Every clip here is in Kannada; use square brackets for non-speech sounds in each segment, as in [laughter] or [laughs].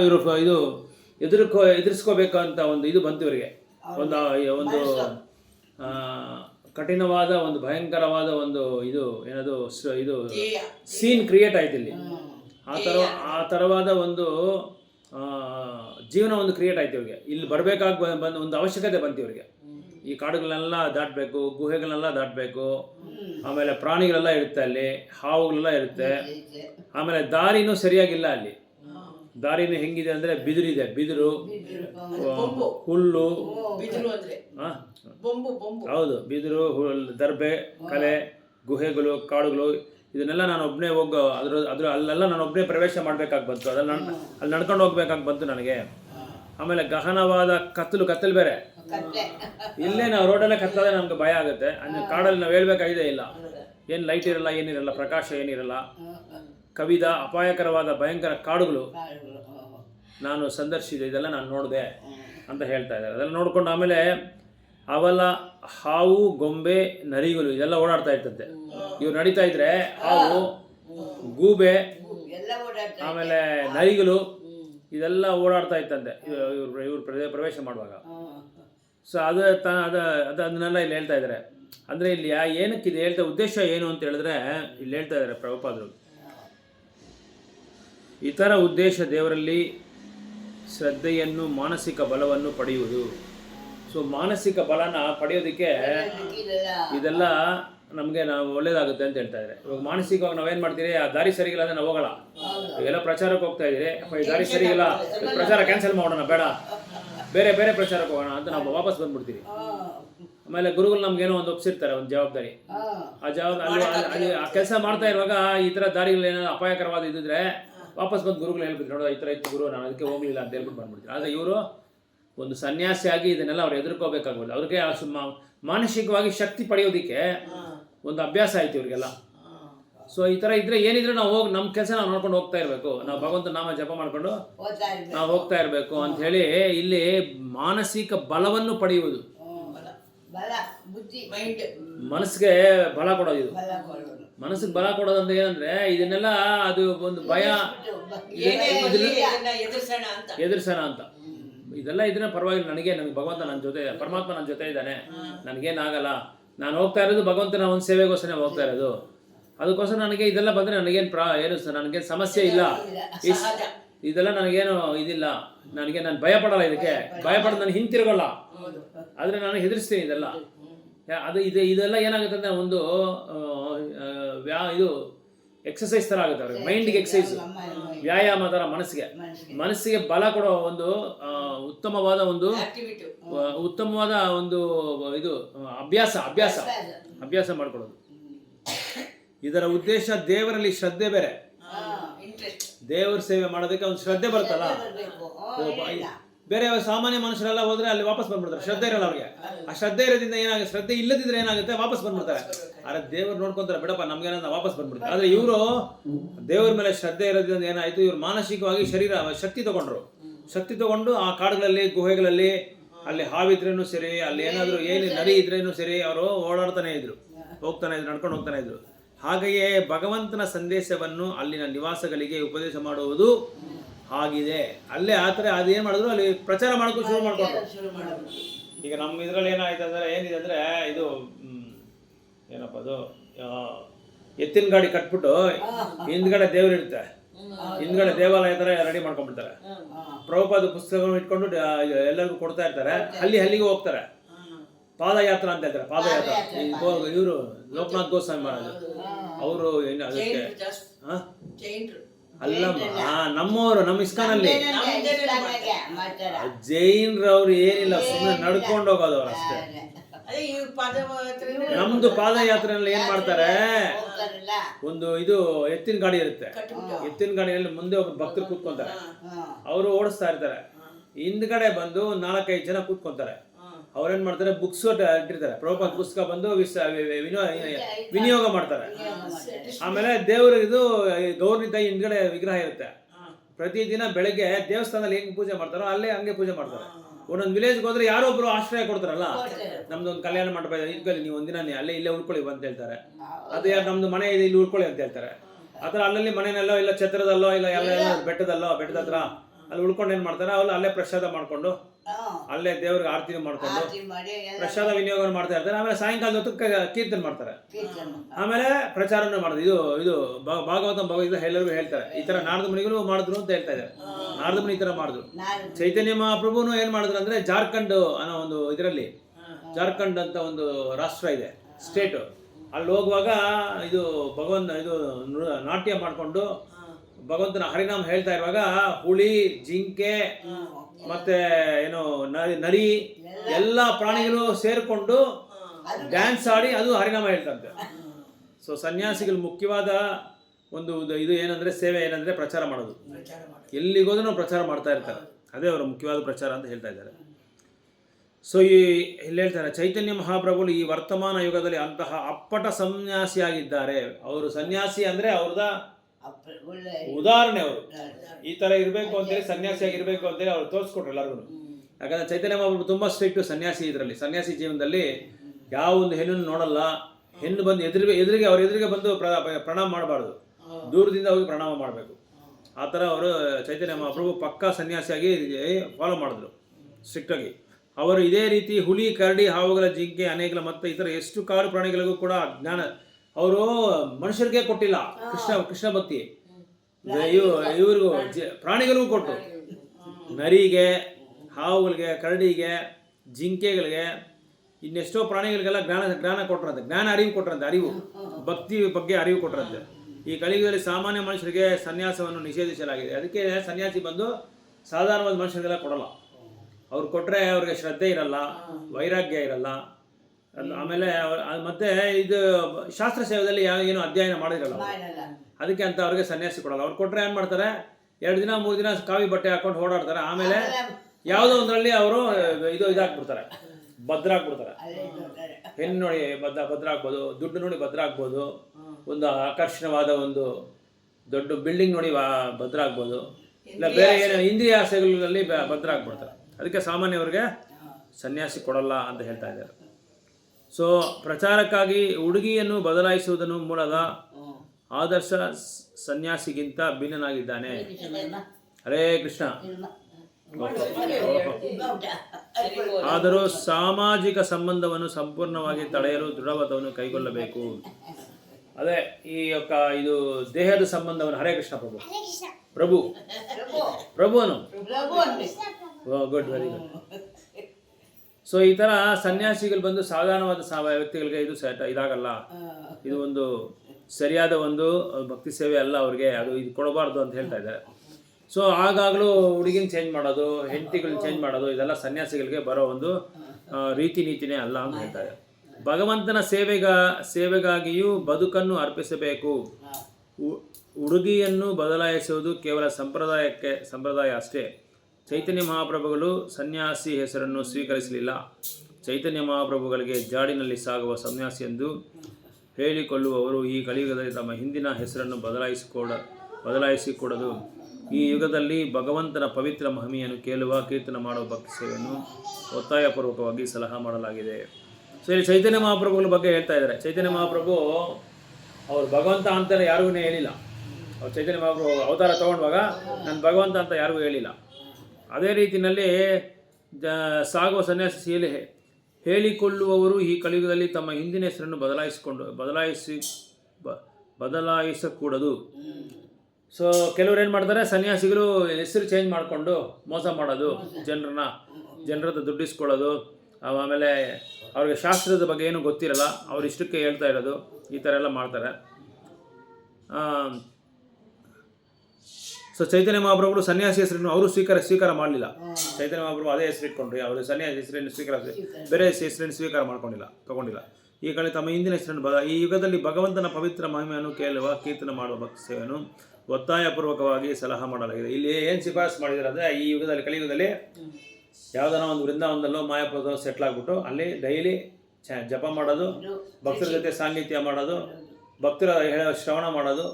ಇವರು ಇದು ಎದುರ್ಕೋ ಎದುರಿಸ್ಕೋಬೇಕು ಅಂತ ಒಂದು ಇದು ಬಂತು ಇವರಿಗೆ. ಒಂದು ಒಂದು ಆ, ಕಠಿಣವಾದ ಒಂದು ಭಯಂಕರವಾದ ಒಂದು ಇದು ಏನದು ಇದು ಸೀನ್ ಕ್ರಿಯೇಟ್ ಆಯ್ತು ಇಲ್ಲಿ. ಆ ಥರ ಆ ಥರವಾದ ಒಂದು ಆ, ಜೀವನ ಒಂದು ಕ್ರಿಯೇಟ್ ಆಯ್ತು ಇವ್ರಿಗೆ. ಇಲ್ಲಿ ಬರಬೇಕಾಗಿ ಬಂದು ಒಂದು ಅವಶ್ಯಕತೆ ಬಂತು ಇವ್ರಿಗೆ. ಈ ಕಾಡುಗಳನ್ನೆಲ್ಲ ದಾಟಬೇಕು ಗುಹೆಗಳನ್ನೆಲ್ಲ ದಾಟಬೇಕು ಆಮೇಲೆ ಪ್ರಾಣಿಗಳೆಲ್ಲ ಇರುತ್ತೆ ಅಲ್ಲಿ ಹಾವುಗಳೆಲ್ಲ ಇರುತ್ತೆ ಆಮೇಲೆ ದಾರಿನೂ ಸರಿಯಾಗಿಲ್ಲ ಅಲ್ಲಿ. ದಾರಿನೂ ಹೆಂಗಿದೆ ಅಂದರೆ ಬಿದಿರಿದೆ. ಬಿದಿರು ಹುಲ್ಲು. ಹೌದು ಬಿದಿರು ದರ್ಬೆ ಕಲೆ ಗುಹೆಗಳು ಕಾಡುಗಳು ಇದನ್ನೆಲ್ಲ ನಾನು ಒಬ್ಬನೇ ಹೋಗೋ ಅದ್ರ ಅದ್ರ ಅಲ್ಲೆಲ್ಲ ನಾನು ಒಬ್ಬನೇ ಪ್ರವೇಶ ಮಾಡ್ಬೇಕಾಗಿ ಬಂತು. ಅದ್ರಲ್ಲಿ ನಾನು ಅಲ್ಲಿ ನಡ್ಕೊಂಡು ಹೋಗ್ಬೇಕಾಗಿ ಬಂತು ನನಗೆ. ಆಮೇಲೆ ಗಹನವಾದ ಕತ್ತಲು ಕತ್ತಲು ಬೇರೆ. ಇಲ್ಲೇ ನಾವು ರೋಡಲ್ಲೇ ಕತ್ತಲೇ ನಮ್ಗೆ ಭಯ ಆಗುತ್ತೆ. ಅಂದ್ರೆ ಕಾಡಲ್ಲಿ ನಾವು ಹೇಳ್ಬೇಕಾಗಿದೆ ಇಲ್ಲ. ಏನು ಲೈಟ್ ಇರಲ್ಲ ಏನಿರಲ್ಲ ಪ್ರಕಾಶ ಏನಿರಲ್ಲ. ಕವಿದ ಅಪಾಯಕರವಾದ ಭಯಂಕರ ಕಾಡುಗಳು. ನಾನು ಸಂದರ್ಶಿಸಿದೆ ಇದೆಲ್ಲ ನಾನು ನೋಡಿದೆ ಅಂತ ಹೇಳ್ತಾ ಇದ್ದಾರೆ. ಅದೆಲ್ಲ ನೋಡ್ಕೊಂಡು ಆಮೇಲೆ ಅವಲ ಹಾವು ಗೊಂಬೆ ನರಿಗಳು ಇದೆಲ್ಲ ಓಡಾಡ್ತಾ ಇರ್ತಂತೆ ಇವ್ರು ನಡೀತಾ ಇದ್ರೆ ಹಾವು ಗೂಬೆ ಆಮೇಲೆ ನರಿಗಳು ಇದೆಲ್ಲ ಓಡಾಡ್ತಾ ಇತ್ತಂತೆ. ಇವ್ರು ಇವ್ರು ಪ್ರವೇಶ ಮಾಡುವಾಗ. ಸೊ ಅದು ತ ಅದು ಅದು ಅದನ್ನೆಲ್ಲ ಇಲ್ಲಿ ಹೇಳ್ತಾ ಇದ್ದಾರೆ ಅಂದರೆ ಇಲ್ಲಿ ಏನಕ್ಕೆ ಇದು ಹೇಳ್ತಾ ಉದ್ದೇಶ ಏನು ಅಂತ ಹೇಳಿದ್ರೆ ಇಲ್ಲಿ ಹೇಳ್ತಾ ಇದ್ದಾರೆ ಪ್ರಭುಪಾದರು. ಇತರ ಉದ್ದೇಶ ದೇವರಲ್ಲಿ ಶ್ರದ್ಧೆಯನ್ನು ಮಾನಸಿಕ ಬಲವನ್ನು ಪಡೆಯುವುದು. ಸೊ ಮಾನಸಿಕ ಬಲನ ಪಡೆಯೋದಕ್ಕೆ ಇದೆಲ್ಲ ನಮಗೆ ನಾವು ಒಳ್ಳೇದಾಗುತ್ತೆ ಅಂತ ಹೇಳ್ತಾ ಇದ್ದಾರೆ. ಇವಾಗ ಮಾನಸಿಕವಾಗಿ ನಾವೇನು ಮಾಡ್ತೀರಿ? ಆ ದಾರಿ ಸರಿಗಿಲ್ಲ ಅಂದ್ರೆ ನಾವು ಹೋಗಲ್ಲ. ಇವೆಲ್ಲ ಪ್ರಚಾರಕ್ಕೆ ಹೋಗ್ತಾ ಇದ್ದೀರಿ. ಈ ದಾರಿ ಸರಿ ಇಲ್ಲ. ಪ್ರಚಾರ ಕ್ಯಾನ್ಸಲ್ ಮಾಡೋಣ, ಬೇಡ. ಬೇರೆ ಬೇರೆ ಪ್ರಚಾರಕ್ಕೆ ಹೋಗೋಣ ಅಂತ ನಾವು ವಾಪಸ್ ಬಂದ್ಬಿಡ್ತೀವಿ ಆಮೇಲೆ ಗುರುಗಳು ನಮ್ಗೇನೋ ಒಂದು ಒಪ್ಸಿರ್ತಾರೆ, ಒಂದು ಜವಾಬ್ದಾರಿ. ಆ ಜವಾಬ್ದಾರಿ ಆ ಕೆಲಸ ಮಾಡ್ತಾ ಇರುವಾಗ ಈ ಥರ ದಾರಿಗಳು ಏನಾದ್ರು ಅಪಾಯಕರವಾದ ಇದ್ದಿದ್ರೆ ವಾಪಸ್ ಬಂದು ಗುರುಗಳು ಹೇಳ್ಬಿಟ್ಟು ನೋಡೋ, ಈ ಥರ ಇತ್ತು ಗುರು ನಾನು ಅದಕ್ಕೆ ಹೋಗ್ಲಿಲ್ಲ ಅಂತ ಹೇಳ್ಬಿಟ್ಟು ಬಂದ್ಬಿಡ್ತೀನಿ ಆದರೆ ಇವರು ಒಂದು ಸನ್ಯಾಸಿಯಾಗಿ ಇದನ್ನೆಲ್ಲ ಅವ್ರು ಎದುರ್ಕೋಬೇಕಾಗೋದು ಅವ್ರಿಗೆ ಮಾನಸಿಕವಾಗಿ ಶಕ್ತಿ ಪಡೆಯೋದಕ್ಕೆ ಒಂದು ಅಭ್ಯಾಸ ಆಯ್ತು ಇವ್ರಿಗೆಲ್ಲ. ಸೊ ಈ ಥರ ಇದ್ರೆ ಏನಿದ್ರೆ ನಾವು ಹೋಗಿ ನಮ್ಮ ಕೆಲಸ ನಾವು ನೋಡ್ಕೊಂಡು ಹೋಗ್ತಾ ಇರಬೇಕು. ನಾವು ಭಗವಂತ ನಾಮ ಜಪ ಮಾಡ್ಕೊಂಡು ನಾವು ಹೋಗ್ತಾ ಇರಬೇಕು ಅಂತ ಹೇಳಿ ಇಲ್ಲಿ ಮಾನಸಿಕ ಬಲವನ್ನು ಪಡೆಯುವುದು. ಮನಸ್ಸಿಗೆ ಬಲ ಕೊಡೋದು ಇದು. ಬಲ ಕೊಡೋದು. ಮನಸ್ಸಿಗೆ ಬಲ ಕೊಡೋದಂದ್ರೆ ಏನಂದ್ರೆ ಇದನ್ನೆಲ್ಲ ಅದು ಒಂದು ಭಯ ಅಂತ. ಎದುರಿಸೋಣ ಅಂತ. ಇದೆಲ್ಲ ಇದ್ರೆ ಪರವಾಗಿಲ್ಲ. ನನಗೆ ನನಗೆ ಭಗವಂತ ನನ್ನ ಜೊತೆ ಪರಮಾತ್ಮ ನನ್ನ ಜೊತೆ ಇದ್ದಾನೆ. ನನಗೇನಾಗಲ್ಲ ನಾನು ಹೋಗ್ತಾ ಇರೋದು ಭಗವಂತನ ಒಂದು ಸೇವೆಗೋಸ್ಕರ ಹೋಗ್ತಾ ಇರೋದು. ಅದಕ್ಕೋಸ್ಕರ ನನಗೆ ಇದೆಲ್ಲ ಬಂದರೆ ನನಗೇನು ಪ್ರಾ, ಏನು ಸರ್ ನನಗೇನು ಸಮಸ್ಯೆ ಇಲ್ಲ. ಇದೆಲ್ಲ ನನಗೇನು ಇದಿಲ್ಲ. ನನಗೆ ನಾನು ಭಯ ಪಡಲ್ಲ ಇದಕ್ಕೆ. ಭಯಪಡ ನಾನು ಹಿಂತಿರುಗಲ್ಲ. ಆದರೆ ನಾನು ಹೆದರಿಸ್ತೀನಿ ಇದೆಲ್ಲ. ಅದು ಇದು, ಇದೆಲ್ಲ ಏನಾಗುತ್ತೆ ಅಂದರೆ ಒಂದು ವ್ಯಾ, ಇದು ಎಕ್ಸಸೈಸ್ ಥರ ಆಗುತ್ತೆ ಅವ್ರಿಗೆ. ಮೈಂಡಿಗೆ ಎಕ್ಸಸೈಸ್ ವ್ಯಾಯಾಮ ಅದರ ಮನಸ್ಸಿಗೆ. ಮನಸ್ಸಿಗೆ. ಬಲ ಕೊಡೋ ಒಂದು ಉತ್ತಮವಾದ ಒಂದು ಉತ್ತಮವಾದ ಒಂದು ಇದು ಅಭ್ಯಾಸ ಅಭ್ಯಾಸ. ಅಭ್ಯಾಸ ಮಾಡ್ಕೊಳ್ಳೋದು. ಇದರ ಉದ್ದೇಶ ದೇವರಲ್ಲಿ ಶ್ರದ್ಧೆ ಬೇರೆ. ದೇವರ ಸೇವೆ ಮಾಡೋದಕ್ಕೆ ಒಂದು ಶ್ರದ್ಧೆ ಬರುತ್ತಲ್ಲ? ಬೇರೆ ಸಾಮಾನ್ಯ ಮನುಷ್ಯರೆಲ್ಲ ಹೋದ್ರೆ ಅಲ್ಲಿ ವಾಪಸ್ ಬಂದ್ಬಿಡ್ತಾರೆ, ಶ್ರದ್ಧೆ ಇರಲ್ಲ ಅವ್ರಿಗೆ. ಆ ಶ್ರದ್ಧೆ ಇರೋದ್ರಿಂದ ಏನಾಗುತ್ತೆ? ಶ್ರದ್ಧೆ ಇಲ್ಲದಿದ್ರೆ ಏನಾಗುತ್ತೆ? ವಾಪಸ್ ಬಂದ್ಬಿಡ್ತಾರೆ. ಆದ್ರೆ ದೇವ್ರು ನೋಡ್ಕೊಂತಾರೆ, ಬಿಡಪ್ಪ ನಮ್ಗೇನ ವಾಪಸ್ ಬಂದ್ಬಿಡ್ತಾರೆ ಆದ್ರೆ ಇವರು ದೇವ್ರ ಮೇಲೆ ಶ್ರದ್ಧೆ ಇರೋದ್ರಿಂದ ಏನಾಯ್ತು? ಇವ್ರು ಮಾನಸಿಕವಾಗಿ ಶರೀರ, ಶಕ್ತಿ ತಗೊಂಡ್ರು. ಶಕ್ತಿ ತಗೊಂಡು ಆ ಕಾಡುಗಳಲ್ಲಿ, ಗುಹೆಗಳಲ್ಲಿ, ಅಲ್ಲಿ ಹಾವಿದ್ರೇನು ಸರಿ, ಅಲ್ಲಿ ಏನಾದ್ರು ಏನು ನರಿ ಇದ್ರೇನು ಸರಿ, ಅವರು ಓಡಾಡ್ತಾನೆ ಇದ್ರು. ಹೋಗ್ತಾನೆ ಇದ್ರು, ನಡ್ಕೊಂಡು ಹೋಗ್ತಾನೆ ಇದ್ರು. ಹಾಗೆಯೇ ಭಗವಂತನ ಸಂದೇಶವನ್ನು ಅಲ್ಲಿನ ನಿವಾಸಗಳಿಗೆ ಉಪದೇಶ ಮಾಡುವುದು ಆಗಿದೆ. ಅಲ್ಲೇ ಆ ಥರ ಅದೇನು ಮಾಡಿದ್ರು ಅಲ್ಲಿ ಪ್ರಚಾರ ಮಾಡ್ಕೊಂಡು ಶುರು ಮಾಡ್ಕೊಂಡ್ರು. ಈಗ ನಮ್ಮ ಇದರಲ್ಲಿ ಏನಾಯ್ತು ಅಂದರೆ ಏನಿದೆ ಅಂದರೆ ಇದು ಏನಪ್ಪ ಅದು ಎತ್ತಿನ ಗಾಡಿ ಕಟ್ಬಿಟ್ಟು ಹಿಂದ್ಗಡೆ ದೇವರು ಇರುತ್ತೆ. ಹಿಂದ್ಗಡೆ ದೇವಾಲಯ ಥರ ರೆಡಿ ಮಾಡ್ಕೊಂಡ್ಬಿಡ್ತಾರೆ. ಪ್ರಭುಪಾದ ಪುಸ್ತಕಗಳು ಇಟ್ಕೊಂಡು ಎಲ್ಲರಿಗೂ ಕೊಡ್ತಾ ಇರ್ತಾರೆ. ಅಲ್ಲಿ ಅಲ್ಲಿಗೆ ಹೋಗ್ತಾರೆ. ಪಾದಯಾತ್ರಾ ಅಂತ ಹೇಳ್ತಾರೆ ಪಾದಯಾತ್ರಾ. ಇವರು ಲೋಕನಾಥ್ ಗೋಸ್ವಾಮಿ ಮಾಡೋದು ಅವರು ಏನು ಅದಕ್ಕೆ ಅಲ್ಲಮ್ಮ ನಮ್ಮವರು ನಮ್ಮ ಇಸ್ಕಾನಲ್ಲಿ ಜೈನ್ ಜೈನ್ರವ್ರು ಏನಿಲ್ಲ ಸುಮ್ಮನೆ ನಡ್ಕೊಂಡು ಹೋಗೋದವ್ರು ಅಷ್ಟೇ. ನಮ್ದು ಪಾದಯಾತ್ರೆಯಲ್ಲಿ ಏನ್ ಮಾಡ್ತಾರೆ? ಒಂದು ಇದು ಎತ್ತಿನ ಗಾಡಿ ಇರುತ್ತೆ. ಎತ್ತಿನ ಗಾಡಿಯಲ್ಲಿ ಮುಂದೆ ಒಬ್ಬ ಭಕ್ತರು ಕೂತ್ಕೊಂತಾರೆ. ಅವರು ಓಡಿಸ್ತಾ ಇರ್ತಾರೆ. ಹಿಂದ್ಗಡೆ ಬಂದು ನಾಲ್ಕೈದು ಜನ ಕೂತ್ಕೊಂತಾರೆ. ಅವ್ರೇನ್ ಮಾಡ್ತಾರೆ? ಬುಕ್ಸ್ ಇಟ್ಟಿರ್ತಾರೆ. ಪ್ರಭುಪಾದ ಪುಸ್ತಕ ಬಂದು ವಿಸ- ವಿ- ವಿ- ವಿನಿಯೋ- ವಿನಿಯೋಗ ಮಾಡ್ತಾರೆ. ಆಮೇಲೆ ದೇವ್ರ ಇದು ಗೌರ್ನಿದ್ದ ತಾಯಿ ಹಿಂದ್ಗಡೆ ವಿಗ್ರಹ ಇರುತ್ತೆ. ಪ್ರತಿದಿನ ಬೆಳಗ್ಗೆ ದೇವಸ್ಥಾನದಲ್ಲಿ ಹೆಂಗ್ ಪೂಜೆ ಮಾಡ್ತಾರೋ ಅಲ್ಲೇ ಹಂಗೆ ಪೂಜೆ ಮಾಡ್ತಾರೆ. ಒಂದೊಂದು ವಿಲೇಜ್ಗೆ ಹೋದ್ರೆ ಯಾರೋ ಒಬ್ರು ಆಶ್ರಯ ಕೊಡ್ತಾರಲ್ಲ? ನಮ್ದು ಒಂದು ಕಲ್ಯಾಣ ಮಂಟಪ ಇದೆ ಇದ್ಕೊಳ್ಳಿ ನೀವು ಒಂದಿನ ನೀ ಅಲ್ಲೇ ಇಲ್ಲೇ ಉಳ್ಕೊಳ್ಳಿ ಅಂತ ಹೇಳ್ತಾರೆ. ಅದು ಯಾರು ನಮ್ದು ಮನೆ ಇದೆ ಇಲ್ಲಿ ಉಳ್ಕೊಳ್ಳಿ ಅಂತ ಹೇಳ್ತಾರೆ. ಆ ಥರ ಅಲ್ಲಲ್ಲಿ ಮನೆಯಲ್ಲೋ ಇಲ್ಲ ಛತ್ರದಲ್ಲೋ ಇಲ್ಲ ಎಲ್ಲ ಎಲ್ಲ ಬೆಟ್ಟದಲ್ಲೋ ಬೆಟ್ಟದ ಹತ್ರ ಅಲ್ಲಿ ಉಳ್ಕೊಂಡು ಏನು ಮಾಡ್ತಾರೆ? ಅವ್ರು ಅಲ್ಲೇ ಪ್ರಸಾದ ಮಾಡಿಕೊಂಡು. ಅಲ್ಲೇ ದೇವ್ರಿಗೆ ಆರತಿ ಮಾಡ್ಕೊಂಡು ಆರತಿ ಮಾಡಿ ಎಲ್ಲ ಪ್ರಸಾದ ವಿನಿಯೋಗ ಮಾಡ್ತಾ ಇರ್ತಾರೆ. ಆಮೇಲೆ ಸಾಯಂಕಾಲದ ಹೊತ್ತು ಕೀರ್ತನೆ ಮಾಡ್ತಾರೆ. ಕೀರ್ತನೆ. ಆಮೇಲೆ ಪ್ರಚಾರನ ಮಾಡೋದು ಇದು ಇದು ಭ- ಭಾಗವತ ಭಗವದ್ಗೀತೆ ಎಲ್ಲರಿಗೂ ಹೇಳ್ತಾರೆ. ಈ ತರ ನಾರದ ಮುನಿಗಳು ಮಾಡಿದ್ರು ಅಂತ ಹೇಳ್ತಾ ಇದ್ದಾರೆ. ನಾರದ ಮುನಿ ಈ ತರ ಮಾಡಿದ್ರು. ನಾನು ಚೈತನ್ಯ ಮಹಾಪ್ರಭುನು ಏನ್ ಮಾಡಿದ್ರು ಅಂದ್ರೆ ಜಾರ್ಖಂಡ್ ಅನ್ನೋ ಒಂದು ಇದರಲ್ಲಿ ಜಾರ್ಖಂಡ್ ಅಂತ ಒಂದು ರಾಷ್ಟ್ರ ಇದೆ ಸ್ಟೇಟ್. ಅಲ್ಲಿ ಹೋಗುವಾಗ ಇದು ಭಗವಂತ ಇದು ನೃ- ನಾಟ್ಯ ಮಾಡಿಕೊಂಡು ಭಗವಂತನ ಹರಿನಾಮ ಹೇಳ್ತಾ ಇರುವಾಗ ಹುಳಿ ಜಿಂಕೆ ಮತ್ತೆ ಏನು ನರಿ ಎಲ್ಲ ಪ್ರಾಣಿಗಳು ಸೇರಿಕೊಂಡು ಡ್ಯಾನ್ಸ್ ಆಡಿ ಅದು ಹರಿನಾಮ ಹೇಳ್ತಂತೆ. ಸೊ ಸನ್ಯಾಸಿಗಳು ಮುಖ್ಯವಾದ ಒಂದು ಇದು- ಏನಂದ್ರೆ ಸೇವೆ ಏನಂದ್ರೆ ಪ್ರಚಾರ ಮಾಡೋದು. ಎಲ್ಲಿಗೋದ್ರೂ ಪ್ರಚಾರ ಮಾಡ್ತಾ ಇರ್ತಾರೆ. ಅದೇ ಅವರ ಮುಖ್ಯವಾದ ಪ್ರಚಾರ ಅಂತ ಹೇಳ್ತಾ ಇದ್ದಾರೆ. ಸೊ ಈ ಇಲ್ಲಿ ಹೇಳ್ತಾರೆ, ಚೈತನ್ಯ ಮಹಾಪ್ರಭುಗಳು ಈ ವರ್ತಮಾನ ಯುಗದಲ್ಲಿ ಅಂತಹ ಅಪ್ಪಟ ಸನ್ಯಾಸಿಯಾಗಿದ್ದಾರೆ. ಅವರು ಸನ್ಯಾಸಿ ಅಂದ್ರೆ ಅವ್ರದ ಉದಾಹರಣೆ ಅವರು. ಈ ತರ ಇರಬೇಕು ಅಂತೇಳಿ ಸನ್ಯಾಸಿಯಾಗಿ ಇರಬೇಕು ಅಂತೇಳಿ ಅವ್ರು ತೋರಿಸ್ಕೊಟ್ರು ಎಲ್ಲರಿಗೂ ಯಾಕಂದ್ರೆ ಚೈತನ್ಯ ಮಹಾಪ್ರಭು ತುಂಬಾ ಸ್ಟ್ರಿಕ್ಟ್ ಸನ್ಯಾಸಿ ಇದರಲ್ಲಿ. ಸನ್ಯಾಸಿ ಜೀವನದಲ್ಲಿ ಯಾವ ಒಂದು ಹೆಣ್ಣನ್ನು ನೋಡಲ್ಲ. ಹೆಣ್ಣು ಬಂದು ಎದುರಿಗೆ ಎದುರಿಗೆ ಅವ್ರ ಎದುರಿಗೆ ಬಂದು ಪ್ರ- ಪ್ರಣಾಮ ಮಾಡಬಾರ್ದು. ದೂರದಿಂದ ಹೋಗಿ ಪ್ರಣಾಮ ಮಾಡಬೇಕು. ಆ ಥರ ಅವರು ಚೈತನ್ಯ ಮಹಾಪ್ರಭು ಪಕ್ಕಾ ಸನ್ಯಾಸಿಯಾಗಿ ಫಾಲೋ ಮಾಡಿದ್ರು. ಸ್ಟ್ರಿಕ್ಟಾಗಿ ಅವರು ಇದೇ ರೀತಿ ಹುಲಿ ಕರಡಿ ಹಾವುಗಳ ಜಿಂಕೆ ಅನೇಕಲ ಮತ್ತು ಇತರ ಎಷ್ಟು ಕಾಡು ಪ್ರಾಣಿಗಳಿಗೂ ಕೂಡ ಜ್ಞಾನ ಅವರು ಮನುಷ್ಯರಿಗೆ ಕೊಟ್ಟಿಲ್ಲ. ಕೃಷ್ಣ ಕೃಷ್ಣ ಭಕ್ತಿ. ಇವ್ ಇವ್ರಿಗೂ ಪ್ರಾಣಿಗಳಿಗೂ ಕೊಟ್ಟು. ನರಿಗೆ ಹಾವುಗಳಿಗೆ ಕರಡಿಗೆ ಜಿಂಕೆಗಳಿಗೆ ಇನ್ನೆಷ್ಟೋ ಪ್ರಾಣಿಗಳಿಗೆಲ್ಲ ಜ್ಞಾನ ಜ್ಞಾನ ಕೊಟ್ಟರಂತೆ ಜ್ಞಾನ ಅರಿವು ಕೊಟ್ಟರಂತೆ ಅರಿವು. ಭಕ್ತಿ ಬಗ್ಗೆ ಅರಿವು ಕೊಟ್ಟರಂತೆ ಈ ಕಲಿಯುಗದಲ್ಲಿ ಸಾಮಾನ್ಯ ಮನುಷ್ಯರಿಗೆ ಸನ್ಯಾಸವನ್ನು ನಿಷೇಧಿಸಲಾಗಿದೆ. ಅದಕ್ಕೆ ಸನ್ಯಾಸಿ ಬಂದು ಸಾಧಾರಣವಾದ ಮನುಷ್ಯರಿಗೆಲ್ಲ ಕೊಡಲ್ಲ. ಅವ್ರು ಕೊಟ್ಟರೆ ಅವ್ರಿಗೆ ಶ್ರದ್ಧೆ ಇರಲ್ಲ ವೈರಾಗ್ಯ ಇರಲ್ಲ ಅದ್- ಆಮೇಲೆ ಮತ್ತೆ ಇದು ಶಾಸ್ತ್ರ ಸೇವೆಯಲ್ಲಿ ಯಾವ ಏನು ಅಧ್ಯಯನ ಮಾಡಿರಲ್ಲ ಅದಕ್ಕೆ ಅಂತ ಅವ್ರಿಗೆ ಸನ್ಯಾಸಿ ಕೊಡಲ್ಲ. ಅವ್ರು ಕೊಟ್ರೆ ಏನು ಮಾಡ್ತಾರೆ? ಎರಡು ದಿನ ಮೂರು ದಿನ ಕಾವಿ ಬಟ್ಟೆ ಹಾಕೊಂಡು ಓಡಾಡ್ತಾರೆ. ಆಮೇಲೆ ಯಾವುದೋ ಒಂದರಲ್ಲಿ ಅವರು ಇದು ಇದಾಗ್ಬಿಡ್ತಾರೆ. ಭದ್ರ ಆಗ್ಬಿಡ್ತಾರೆ. ಅಲ್ಲೇ ಹೆಣ್ಣು ನೋಡಿ ಭದ್ರ ಭದ್ರ ಆಗ್ಬೋದು ದುಡ್ಡು ನೋಡಿ ಭದ್ರ ಆಗ್ಬೋದು. ಒಂದು ಆಕರ್ಷಣವಾದ ಒಂದು ದೊಡ್ಡ ಬಿಲ್ಡಿಂಗ್ ನೋಡಿ ಭದ್ರ ಆಗ್ಬೋದು. ಇಲ್ಲ ಬೇರೆ ಏನು ಇಂದ್ರಿಯ ಆಸೆಗಳಲ್ಲಿ ಭದ್ರ ಆಗ್ಬಿಡ್ತಾರೆ. ಅದಕ್ಕೆ ಸಾಮಾನ್ಯವ್ರಿಗೆ ಸನ್ಯಾಸಿ ಕೊಡಲ್ಲ ಅಂತ ಹೇಳ್ತಾ ಇದ್ದಾರೆ. ಸೊ ಪ್ರಚಾರಕ್ಕಾಗಿ ಹುಡುಗಿಯನ್ನು ಬದಲಾಯಿಸುವುದನ್ನು ಮೂಲದ ಹ್ಮ್. ಆದರ್ಶ ಸ್- ಸನ್ಯಾಸಿಗಿಂತ ಭಿನ್ನನಾಗಿದ್ದಾನೆ ಇದನ್ನ ಹರೇ ಕೃಷ್ಣ ಇದನ್ನ ಓಹೋ. ಊಟ. ಆದರೂ ಸಾಮಾಜಿಕ ಸಂಬಂಧವನ್ನು ಸಂಪೂರ್ಣವಾಗಿ ತಡೆಯಲು ದೃಢವಾದವನ್ನು ಕೈಗೊಳ್ಳಬೇಕು ಅದೇ ಈ యొక్క ಇದು ದೇಹದ ಸಂಬಂಧವನ್ನು ಹರೇ ಕೃಷ್ಣ ಪ್ರಭು ಪ್ರಭು ಪ್ರಭು ಪ್ರಭುವನು ಪ್ರಭು ಅಂದ್ರಿ. ಗುಡ್ ವೆರಿ ಗುಡ್ ಸೊ ಈ ತರ ಸನ್ಯಾಸಿಗಳು ಬಂದು ಸಾಧಾರಣವಾದ ವ್ಯಕ್ತಿಗಳಿಗೆ ಇದು ಸೆಟ್ ಇದಾಗಲ್ಲ. ಇದು ಒಂದು ಸರಿಯಾದ ಒಂದು ಭಕ್ತಿ ಸೇವೆ ಅಲ್ಲ ಅವ್ರಿಗೆ ಅದು ಇದು ಕೊಡಬಾರ್ದು ಅಂತ ಹೇಳ್ತಾ ಇದ್ದಾರೆ. ಸೊ ಆಗಾಗಲೂ ಹುಡುಗಿನ ಚೇಂಜ್ ಮಾಡೋದು ಹೆಂಡತಿಗಳನ್ನ ಚೇಂಜ್ ಮಾಡೋದು ಇದೆಲ್ಲ ಸನ್ಯಾಸಿಗಳಿಗೆ ಬರೋ ಒಂದು ರೀತಿ ನೀತಿನೇ ಅಲ್ಲ ಅಂತ ಹೇಳ್ತಾರೆ. ಭಗವಂತನ ಸೇವೆಗ ಸೇವೆಗಾಗಿಯೂ ಬದುಕನ್ನು ಅರ್ಪಿಸಬೇಕು. ಉಡುಗಿಯನ್ನು ಹುಡುಗಿಯನ್ನು ಬದಲಾಯಿಸುವುದು ಕೇವಲ ಸಂಪ್ರದಾಯಕ್ಕೆ ಸಂಪ್ರದಾಯ ಅಷ್ಟೇ. ಚೈತನ್ಯ ಮಹಾಪ್ರಭುಗಳು ಸನ್ಯಾಸಿ ಹೆಸರನ್ನು ಸ್ವೀಕರಿಸಲಿಲ್ಲ. ಚೈತನ್ಯ ಮಹಾಪ್ರಭುಗಳಿಗೆ ಜಾಡಿನಲ್ಲಿ ಸಾಗುವ ಸನ್ಯಾಸಿ ಎಂದು ಹೇಳಿಕೊಳ್ಳುವವರು ಈ ಕಲಿಯುಗದಲ್ಲಿ ತಮ್ಮ ಹಿಂದಿನ ಹೆಸರನ್ನು ಬದಲಾಯಿಸಿಕೊಡ, ಬದಲಾಯಿಸಿಕೊಡದು. ಈ ಯುಗದಲ್ಲಿ ಭಗವಂತನ ಪವಿತ್ರ ಮಹಿಮೆಯನ್ನು ಕೇಳುವ, ಕೀರ್ತನ ಮಾಡುವ ಭಕ್ತಿ ಸೇವೆಯನ್ನು ಒತ್ತಾಯಪೂರ್ವಕವಾಗಿ ಸಲಹಾ ಮಾಡಲಾಗಿದೆ. ಸೊ ಇಲ್ಲಿ ಚೈತನ್ಯ ಮಹಾಪ್ರಭುಗಳ ಬಗ್ಗೆ ಹೇಳ್ತಾ ಇದ್ದಾರೆ. ಚೈತನ್ಯ ಮಹಾಪ್ರಭು ಅವರು ಭಗವಂತ ಅಂತಲೇ ಯಾರಿಗೂ ಹೇಳಿಲ್ಲ. ಅವ್ರು ಚೈತನ್ಯ ಮಹಾಪ್ರಭು ಅವತಾರ ತಗೊಂಡಾಗ ನಾನು ಭಗವಂತ ಅಂತ ಯಾರಿಗೂ ಹೇಳಿಲ್ಲ. ಅದೇ ರೀತಿಯಲ್ಲಿ ಸಾಗುವ ಸನ್ಯಾಸಿ ಶೀಲೆ ಹೇಳಿಕೊಳ್ಳುವವರು ಈ ಕಲಿಯುಗದಲ್ಲಿ ತಮ್ಮ ಹಿಂದಿನ ಹೆಸರನ್ನು ಬದಲಾಯಿಸಿಕೊಂಡು, ಬದಲಾಯಿಸಿ, ಬ, ಬದಲಾಯಿಸಕೂಡದು. ಸೊ ಕೆಲವರು ಏನು ಮಾಡ್ತಾರೆ? ಸನ್ಯಾಸಿಗಳು ಹೆಸರು ಚೇಂಜ್ ಮಾಡಿಕೊಂಡು ಮೋಸ ಮಾಡೋದು, ಜನರನ್ನ, ಜನರದ ದುಡ್ಡಿಸ್ಕೊಳ್ಳೋದು ಆಮೇಲೆ ಅವ್ರಿಗೆ ಶಾಸ್ತ್ರದ ಬಗ್ಗೆ ಏನೂ ಗೊತ್ತಿರಲ್ಲ, ಅವ್ರು ಇಷ್ಟಕ್ಕೆ ಹೇಳ್ತಾ ಇರೋದು, ಈ ಥರ ಎಲ್ಲ ಮಾಡ್ತಾರೆ. ಸೊ ಚೈತನ್ಯ ಮಹಾಪ್ರಭುಗಳು ಸನ್ಯಾಸಿ ಹೆಸರನ್ನು ಅವರು ಸ್ವೀಕಾರ ಸ್ವೀಕಾರ ಮಾಡಲಿಲ್ಲ ಚೈತನ್ಯ ಮಹಾಪ್ರಭು ಅದೇ ಹೆಸರು ಇಟ್ಕೊಂಡ್ರು ಅವರು ಸನ್ಯಾಸಿ ಹೆಸರನ್ನು ಸ್ವೀಕಾರ ಬೇರೆ ಹೆಸರನ್ನು ಸ್ವೀಕಾರ ಮಾಡ್ಕೊಂಡಿಲ್ಲ ತಗೊಂಡಿಲ್ಲ ಈ ಕಡೆ ತಮ್ಮ ಹಿಂದಿನ ಹೆಸರನ್ನು ಬದ ಈ ಯುಗದಲ್ಲಿ ಭಗವಂತನ ಪವಿತ್ರ ಮಹಿಮೆಯನ್ನು ಕೇಳುವ ಕೀರ್ತನ ಮಾಡುವ ಭಕ್ತ ಸೇವೆಯನ್ನು ಒತ್ತಾಯಪೂರ್ವಕವಾಗಿ ಸಲಹಾ ಮಾಡಲಾಗಿದೆ. ಇಲ್ಲಿ ಏನು ಶಿಫಾರಸು ಮಾಡಿದ್ದಾರೆ ಅಂದರೆ ಈ ಯುಗದಲ್ಲಿ ಕಲಿಯುಗದಲ್ಲಿ ಯಾವುದಾನ ಒಂದು ವೃಂದಾವನದಲ್ಲೋ ಮಾಯಾಪುರದಲ್ಲೋ ಸೆಟ್ಲ್ ಆಗಿಬಿಟ್ಟು ಅಲ್ಲಿ ಡೈಲಿ ಚ ಜಪ ಮಾಡೋದು ಭಕ್ತರ ಜೊತೆ ಸಾನ್ನಿಧ್ಯ ಮಾಡೋದು ಭಕ್ತರ ಹೇಳೋ ಶ್ರವಣ ಮಾಡೋದು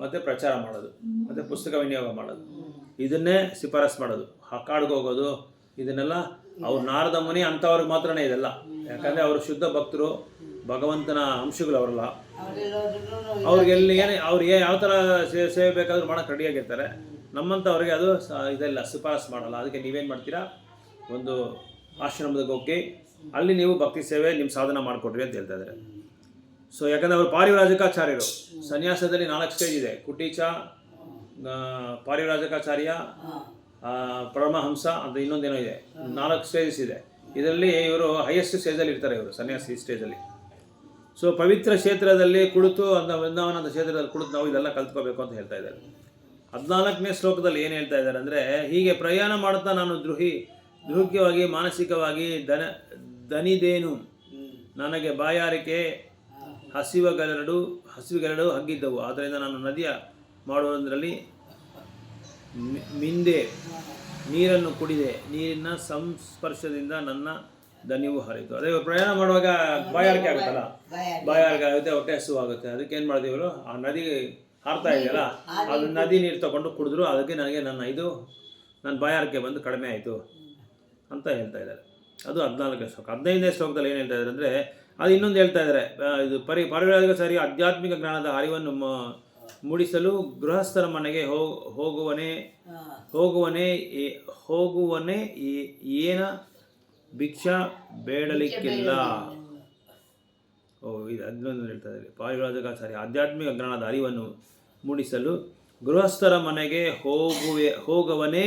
ಮತ್ತು ಪ್ರಚಾರ ಮಾಡೋದು. ಮತ್ತು ಪುಸ್ತಕ ವಿನಿಯೋಗ ಮಾಡೋದು. ಇದನ್ನೇ ಶಿಫಾರಸು ಮಾಡೋದು. ಕಾಡ್ಗೆ ಹೋಗೋದು, ಇದನ್ನೆಲ್ಲ ಅವ್ರು ನಾರದ ಮುನಿ ಅಂಥವ್ರಿಗೆ ಮಾತ್ರನೇ ಇದೆಲ್ಲ. ಯಾಕಂದರೆ ಅವರು ಶುದ್ಧ ಭಕ್ತರು, ಭಗವಂತನ ಅಂಶಗಳು ಅವರಲ್ಲ. ಅವರೆಲ್ಲ ಏನು ಅವ್ರಿಗೆ ಯಾವ ಥರ ಸೇವೆ ಸೇವೆ ಬೇಕಾದ್ರೂ ಮಾಡೋಕೆ ರೆಡಿಯಾಗಿರ್ತಾರೆ ನಮ್ಮಂಥವ್ರಿಗೆ ಅದು ಇದೆಲ್ಲ ಶಿಫಾರಸು ಮಾಡಲ್ಲ. ಅದಕ್ಕೆ ನೀವೇನು ಮಾಡ್ತೀರಾ? ಒಂದು ಆಶ್ರಮದಾಗ ಹೋಗಿ ಅಲ್ಲಿ ನೀವು ಭಕ್ತಿ ಸೇವೆ ನಿಮ್ಮ ಸಾಧನ ಮಾಡಿಕೊಡ್ರಿ ಅಂತ ಹೇಳ್ತಾ ಇದ್ದಾರೆ. ಸೊ ಯಾಕಂದರೆ ಅವರು ಪಾರಿವ್ರಾಜಕಾಚಾರ್ಯರು. ಸನ್ಯಾಸದಲ್ಲಿ ನಾಲ್ಕು ಸ್ಟೇಜ್ ಇದೆ. ಕುಟೀಚ ಪಾರಿವ್ರಾಜಕಾಚಾರ್ಯ ಪರಮಹಂಸ ಅಂತ ಇನ್ನೊಂದೇನೋ ಇದೆ. ನಾಲ್ಕು ಸ್ಟೇಜಸ್ ಇದೆ. ಇದರಲ್ಲಿ ಇವರು ಹೈಯೆಸ್ಟ್ ಸ್ಟೇಜಲ್ಲಿ ಇರ್ತಾರೆ ಇವರು ಸನ್ಯಾಸಿ ಸ್ಟೇಜಲ್ಲಿ ಸೊ ಪವಿತ್ರ ಕ್ಷೇತ್ರದಲ್ಲಿ ಕುಳಿತು ಅಂತ ವೃಂದಾವನ ಅಂತ ಕ್ಷೇತ್ರದಲ್ಲಿ ಕುಳಿತು ನಾವು ಇದೆಲ್ಲ ಕಲ್ತ್ಕೋಬೇಕು ಅಂತ ಹೇಳ್ತಾ ಇದ್ದಾರೆ. ಹದಿನಾಲ್ಕನೇ ಶ್ಲೋಕದಲ್ಲಿ ಏನು ಹೇಳ್ತಾ ಇದ್ದಾರೆ ಅಂದರೆ ಹೀಗೆ ಪ್ರಯಾಣ ಮಾಡುತ್ತಾ ನಾನು ದ್ರೋಹಿ ದೃಢವಾಗಿ ಮಾನಸಿಕವಾಗಿ ದನ ದನಿದೇನು? ನನಗೆ ಬಾಯಾರಿಕೆ ಹಸಿವಗಳೆರಡು ಹಸಿವುಗಳೆರಡು ಹಗ್ಗಿದ್ದವು. ಆದ್ದರಿಂದ ನಾನು ನದಿಯ ಮಾಡುವುದರಲ್ಲಿ ಮಿಂದೆ ನೀರನ್ನು ಕುಡಿದೆ ನೀರಿನ ಸಂಸ್ಪರ್ಶದಿಂದ ನನ್ನ ದನಿವು ಹರಿತು ಅದೇ ಪ್ರಯಾಣ ಮಾಡುವಾಗ ಬಾಯಾರಿಕೆ ಆಗುತ್ತಲ್ಲ? ಬಾಯಾರಿಕೆ ಆಗುತ್ತೆ ಹೊಟ್ಟೆ ಹಸುವಾಗುತ್ತೆ ಅದಕ್ಕೆ ಏನು ಮಾಡಿದ್ವಿ ಇವರು? ಆ ನದಿ ಹಾರ್ತಾ ಇದೆಯಲ್ಲ ಅದು ನದಿ ನೀರು ತಗೊಂಡು ಕುಡಿದ್ರು ಅದಕ್ಕೆ ನನಗೆ ನನ್ನ ಇದು ನನ್ನ ಬಾಯಾರಿಕೆ ಬಂದು ಕಡಿಮೆ ಆಯಿತು ಅಂತ ಹೇಳ್ತಾ ಇದ್ದಾರೆ. ಅದು ಹದಿನಾಲ್ಕನೇ ಶ್ಲೋಕ. ಹದಿನೈದನೇ ಶ್ಲೋಕದಲ್ಲಿ ಏನು ಹೇಳ್ತಾ ಇದ್ದಾರೆ ಅಂದರೆ ಅದು ಇನ್ನೊಂದು ಹೇಳ್ತಾ ಇದ್ದಾರೆ. ಇದು ಪರಿ ಪರಿವಾರ ಸರಿ ಆಧ್ಯಾತ್ಮಿಕ ಜ್ಞಾನದ ಅರಿವನ್ನು ಮೂಡಿಸಲು ಗೃಹಸ್ಥರ ಮನೆಗೆ ಹೋಗುವನೇ ಹೋಗುವನೇ ಹೋಗುವನೇ ಏನ ಭಿಕ್ಷಾ ಬೇಡಲಿಕ್ಕಿಲ್ಲ. ಓ, ಇದು ಹದಿನೊಂದು ಹೇಳ್ತಾ ಇದ್ದಾರೆ. ಪಾರಿವಾಳಕಾಚಾರ್ಯ ಆಧ್ಯಾತ್ಮಿಕ ಜ್ಞಾನದ ಅರಿವನ್ನು ಮೂಡಿಸಲು ಗೃಹಸ್ಥರ ಮನೆಗೆ ಹೋಗುವೆ, ಹೋಗುವನೇ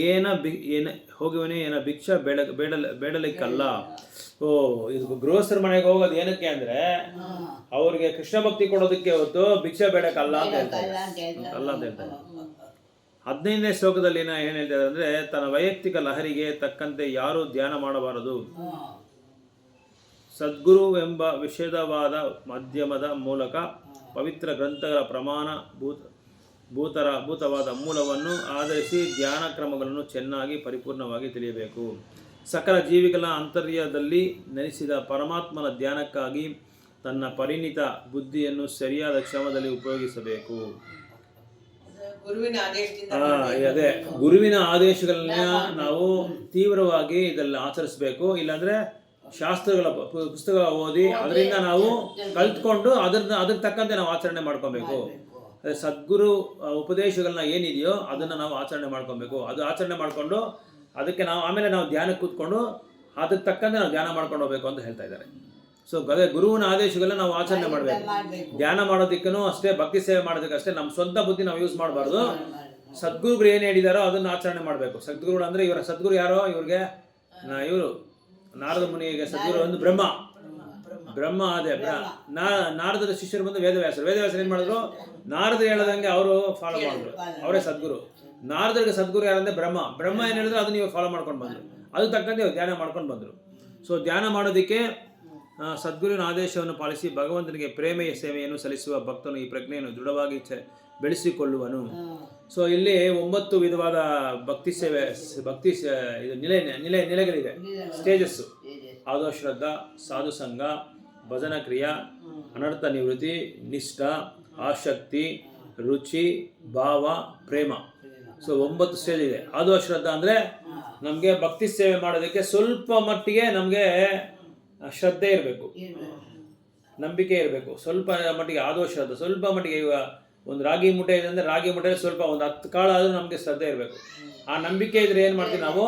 ಏನ ಬಿ ಏನ ಹೋಗುವನೇ ಏನ ಭಿಕ್ಷ ಬೇಡ ಬೇಡ ಬೇಡಲಿಕ್ಕಲ್ಲ. ಓ ಇದು ಗೃಹಸ್ಥರ ಮನೆಗೆ ಹೋಗೋದು ಏನಕ್ಕೆ ಅಂದ್ರೆ ಅವ್ರಿಗೆ ಕೃಷ್ಣ ಭಕ್ತಿ ಕೊಡೋದಕ್ಕೆ ಹೊತ್ತು ಭಿಕ್ಷ ಬೇಡಕ್ಕಲ್ಲ ಅಂತ ಹೇಳ್ತಾರೆ ಅಲ್ಲ ಅಂತ ಹೇಳ್ತಾರೆ ಹದಿನೈದನೇ ಶ್ಲೋಕದಲ್ಲಿ ಏನ ಏನು ಹೇಳ್ತಾರೆ ಅಂದ್ರೆ ತನ್ನ ವೈಯಕ್ತಿಕ ಲಹರಿಗೆ ತಕ್ಕಂತೆ ಯಾರು ಧ್ಯಾನ ಮಾಡಬಾರದು. ಸದ್ಗುರು ಎಂಬ ವಿಷದವಾದ ಮಾಧ್ಯಮದ ಮೂಲಕ ಪವಿತ್ರ ಗ್ರಂಥಗಳ ಪ್ರಮಾಣ ಭೂತ ಭೂತರ ಭೂತವಾದ ಮೂಲವನ್ನು ಆಧರಿಸಿ ಧ್ಯಾನ ಕ್ರಮಗಳನ್ನು ಚೆನ್ನಾಗಿ ಪರಿಪೂರ್ಣವಾಗಿ ತಿಳಿಯಬೇಕು. ಸಕಲ ಜೀವಿಗಳ ಅಂತರ್ಯದಲ್ಲಿ ನೆನೆಸಿದ ಪರಮಾತ್ಮನ ಧ್ಯಾನಕ್ಕಾಗಿ ತನ್ನ ಪರಿಣಿತ ಬುದ್ಧಿಯನ್ನು ಸರಿಯಾದ ಕ್ಷಮದಲ್ಲಿ ಉಪಯೋಗಿಸಬೇಕು. ಅದೇ ಗುರುವಿನ ಆದೇಶಗಳನ್ನ ನಾವು ತೀವ್ರವಾಗಿ ಇದರಲ್ಲಿ ಆಚರಿಸಬೇಕು. ಇಲ್ಲಾಂದ್ರೆ ಶಾಸ್ತ್ರಗಳ ಪುಸ್ತಕ ಓದಿ ಅದರಿಂದ ನಾವು ಕಲ್ತ್ಕೊಂಡು ಅದ್ರ ಅದಕ್ಕೆ ತಕ್ಕಂತೆ ನಾವು ಆಚರಣೆ ಮಾಡ್ಕೊಬೇಕು. ಸದ್ಗುರು ಉಪದೇಶಗಳನ್ನ ಏನಿದೆಯೋ ಅದನ್ನು ನಾವು ಆಚರಣೆ ಮಾಡ್ಕೊಬೇಕು. ಅದು ಆಚರಣೆ ಮಾಡಿಕೊಂಡು ಅದಕ್ಕೆ ನಾವು ಆಮೇಲೆ ನಾವು ಧ್ಯಾನಕ್ಕೆ ಕೂತ್ಕೊಂಡು ಅದಕ್ಕೆ ತಕ್ಕಂತೆ ನಾವು ಧ್ಯಾನ ಮಾಡ್ಕೊಂಡು ಹೋಗ್ಬೇಕು ಅಂತ ಹೇಳ್ತಾ ಇದ್ದಾರೆ. ಸೊ ಅದೇ ಗುರುವಿನ ಆದೇಶಗಳನ್ನ ನಾವು ಆಚರಣೆ ಮಾಡಬೇಕು. ಧ್ಯಾನ ಮಾಡೋದಿಕ್ಕೂ ಅಷ್ಟೇ ಭಕ್ತಿ ಸೇವೆ ಮಾಡೋದಕ್ಕೆ ಅಷ್ಟೇ ನಮ್ಮ ಸ್ವಂತ ಬುದ್ಧಿ ನಾವು ಯೂಸ್ ಮಾಡಬಾರ್ದು. ಸದ್ಗುರುಗಳು ಏನು ಹೇಳಿದಾರೋ ಅದನ್ನು ಆಚರಣೆ ಮಾಡಬೇಕು. ಸದ್ಗುರುಗಳು ಅಂದರೆ ಇವರ ಸದ್ಗುರು ಯಾರೋ? ಇವ್ರಿಗೆ ಇವರು. ನಾರದ ಮುನಿಗೆ ಸದ್ಗುರು ಒಂದು ಬ್ರಹ್ಮ. ಬ್ರಹ್ಮ ಅದೇ ಬ್ರ- ನಾ ನಾರದರ ಶಿಷ್ಯರು ಬಂದು ವೇದವ್ಯಾಸರು. ವೇದವ್ಯಾಸರು ಏನು ಮಾಡಿದ್ರು? ನಾರದರು ಹೇಳದಂಗೆ ಅವರು ಫಾಲೋ ಮಾಡಿದ್ರು ಅವರೇ ಸದ್ಗುರು. ನಾರದರಿಗೆ ಸದ್ಗುರು ಯಾರಂದ್ರೆ ಬ್ರಹ್ಮ. ಬ್ರಹ್ಮ ಏನು ಹೇಳಿದ್ರು ಅದನ್ನ ನೀವು ಫಾಲೋ ಮಾಡ್ಕೊಂಡು ಬಂದರು. ಅದು ತಕ್ಕಂತೆ ಧ್ಯಾನ ಮಾಡ್ಕೊಂಡು ಬಂದರು. ಸೊ ಧ್ಯಾನ ಮಾಡೋದಕ್ಕೆ ಸದ್ಗುರುವಿನ ಆದೇಶವನ್ನು ಪಾಲಿಸಿ ಭಗವಂತನಿಗೆ ಪ್ರೇಮೆಯ ಸೇವೆಯನ್ನು ಸಲ್ಲಿಸುವ ಭಕ್ತನು ಈ ಪ್ರಜ್ಞೆಯನ್ನು ದೃಢವಾಗಿ ಬೆಳೆಸಿಕೊಳ್ಳುವನು. ಸೊ ಇಲ್ಲಿ ಒಂಬತ್ತು ವಿಧವಾದ ಭಕ್ತಿ ಸೇವೆ ಭಕ್ತಿ ಇದು ನಿಲೆ ನಿಲೆ ನೆಲೆಗಳಿವೆ. ಸ್ಟೇಜಸ್ಸು ಆದೋ ಶ್ರದ್ಧಾ ಸಾಧು ಸಂಘ ಭಜನ ಕ್ರಿಯಾ ಅನರ್ಥ ನಿವೃತ್ತಿ ನಿಷ್ಠ ಆಸಕ್ತಿ, ರುಚಿ, ಭಾವ, ಪ್ರೇಮ. ಸೊ ಒಂಬತ್ತು ಸ್ಟೇಜ್ ಇದೆ. ಆದೋ ಶ್ರದ್ಧಾ ಅಂದರೆ ನಮಗೆ ಭಕ್ತಿ ಸೇವೆ ಮಾಡೋದಕ್ಕೆ ಸ್ವಲ್ಪ ಮಟ್ಟಿಗೆ ನಮಗೆ ಶ್ರದ್ಧೆ ಇರಬೇಕು. ನಂಬಿಕೆ ಇರಬೇಕು. ಸ್ವಲ್ಪ ಮಟ್ಟಿಗೆ ಆದೋ ಶ್ರದ್ಧ. ಸ್ವಲ್ಪ ಮಟ್ಟಿಗೆ ಈಗ ಒಂದು ರಾಗಿ ಮುಟ್ಟೆ ಇದೆ ಅಂದರೆ ರಾಗಿ ಮುಟ್ಟೆಯಲ್ಲಿ ಸ್ವಲ್ಪ ಒಂದು ಹತ್ತು ಕಾಳು ಆದರೂ ನಮಗೆ ಶ್ರದ್ಧೆ ಇರಬೇಕು. ಆ ನಂಬಿಕೆ ಇದ್ರೆ ಏನು ಮಾಡ್ತೀವಿ ನಾವು?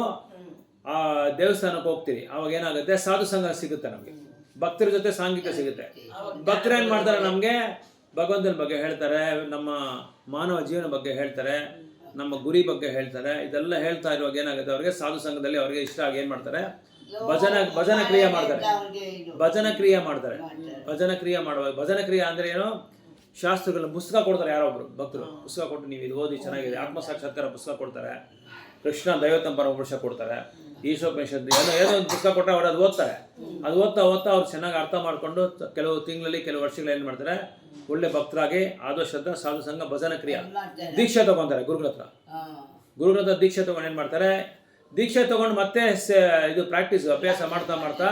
ಆ ದೇವಸ್ಥಾನಕ್ಕೆ ಹೋಗ್ತೀವಿ. ಅವಾಗ ಏನಾಗುತ್ತೆ? ಸಾಧು ಸಂಘ ಸಿಗುತ್ತೆ ನಮಗೆ. ಭಕ್ತರ ಜೊತೆ ಸಾಂಘಿಕ ಸಿಗುತ್ತೆ. ಭಕ್ತರು ಏನು ಮಾಡ್ತಾರೆ ನಮಗೆ? ಭಗವಂತನ ಬಗ್ಗೆ ಹೇಳ್ತಾರೆ, ನಮ್ಮ ಮಾನವ ಜೀವನ ಬಗ್ಗೆ ಹೇಳ್ತಾರೆ, ನಮ್ಮ ಗುರಿ ಬಗ್ಗೆ ಹೇಳ್ತಾರೆ, ಇದೆಲ್ಲ ಹೇಳ್ತಾ ಇರುವಾಗ ಏನಾಗುತ್ತೆ ಅವ್ರಿಗೆ? ಸಾಧು ಸಂಘದಲ್ಲಿ ಅವ್ರಿಗೆ ಇಷ್ಟ ಆಗಿ ಏನು ಮಾಡ್ತಾರೆ? ಭಜನ ಭಜನ ಕ್ರಿಯೆ ಮಾಡ್ತಾರೆ. ಭಜನ ಕ್ರಿಯೆ ಮಾಡ್ತಾರೆ. ಭಜನ ಕ್ರಿಯೆ ಮಾಡುವಾಗ, ಭಜನ ಕ್ರಿಯೆ ಅಂದ್ರೆ ಏನು? ಶಾಸ್ತ್ರಗಳ ಪುಸ್ತಕ ಕೊಡ್ತಾರೆ ಯಾರೊಬ್ರು ಭಕ್ತರು. ಪುಸ್ತಕ ಕೊಟ್ಟು ನೀವು ಇದು ಓದಿ ಚೆನ್ನಾಗಿದೆ ಆತ್ಮ ಸಾಕ್ಷಾತ್ಕಾರ ಪುಸ್ತಕ ಕೊಡ್ತಾರೆ. ಕೃಷ್ಣ ದೈವತಂ ಪರಮಪುರುಷ ಕೊಡ್ತಾರೆ. ಈಶೋಪನಿಷತ್ತು ಏನೋ ಏನೋ ಒಂದು ಪುಸ್ತಕ ಕೊಟ್ಟರೆ ಅವ್ರು ಅದು ಓದ್ತಾರೆ. ಅದು ಓದ್ತಾ ಓದ್ತಾ ಅವ್ರು ಚೆನ್ನಾಗಿ ಅರ್ಥ ಮಾಡಿಕೊಂಡು ಕೆಲವು ತಿಂಗಳಲ್ಲಿ ಕೆಲವು ವರ್ಷಗಳು ಏನು ಮಾಡ್ತಾರೆ? ಒಳ್ಳೆ ಭಕ್ತರಾಗಿ ಆದರ್ಶದ ಸಾಧು ಸಂಘ ಭಜನ ಕ್ರಿಯೆ ದೀಕ್ಷೆ ತಗೊಂತಾರೆ ಗುರುಗಳ ಹತ್ರ. ಗುರುಗಳ ಹತ್ರ ದೀಕ್ಷೆ ತಗೊಂಡು ಏನು ಮಾಡ್ತಾರೆ? ದೀಕ್ಷೆ ತಗೊಂಡು ಮತ್ತೆ ಇದು ಪ್ರಾಕ್ಟೀಸ್ ಅಭ್ಯಾಸ ಮಾಡ್ತಾ ಮಾಡ್ತಾ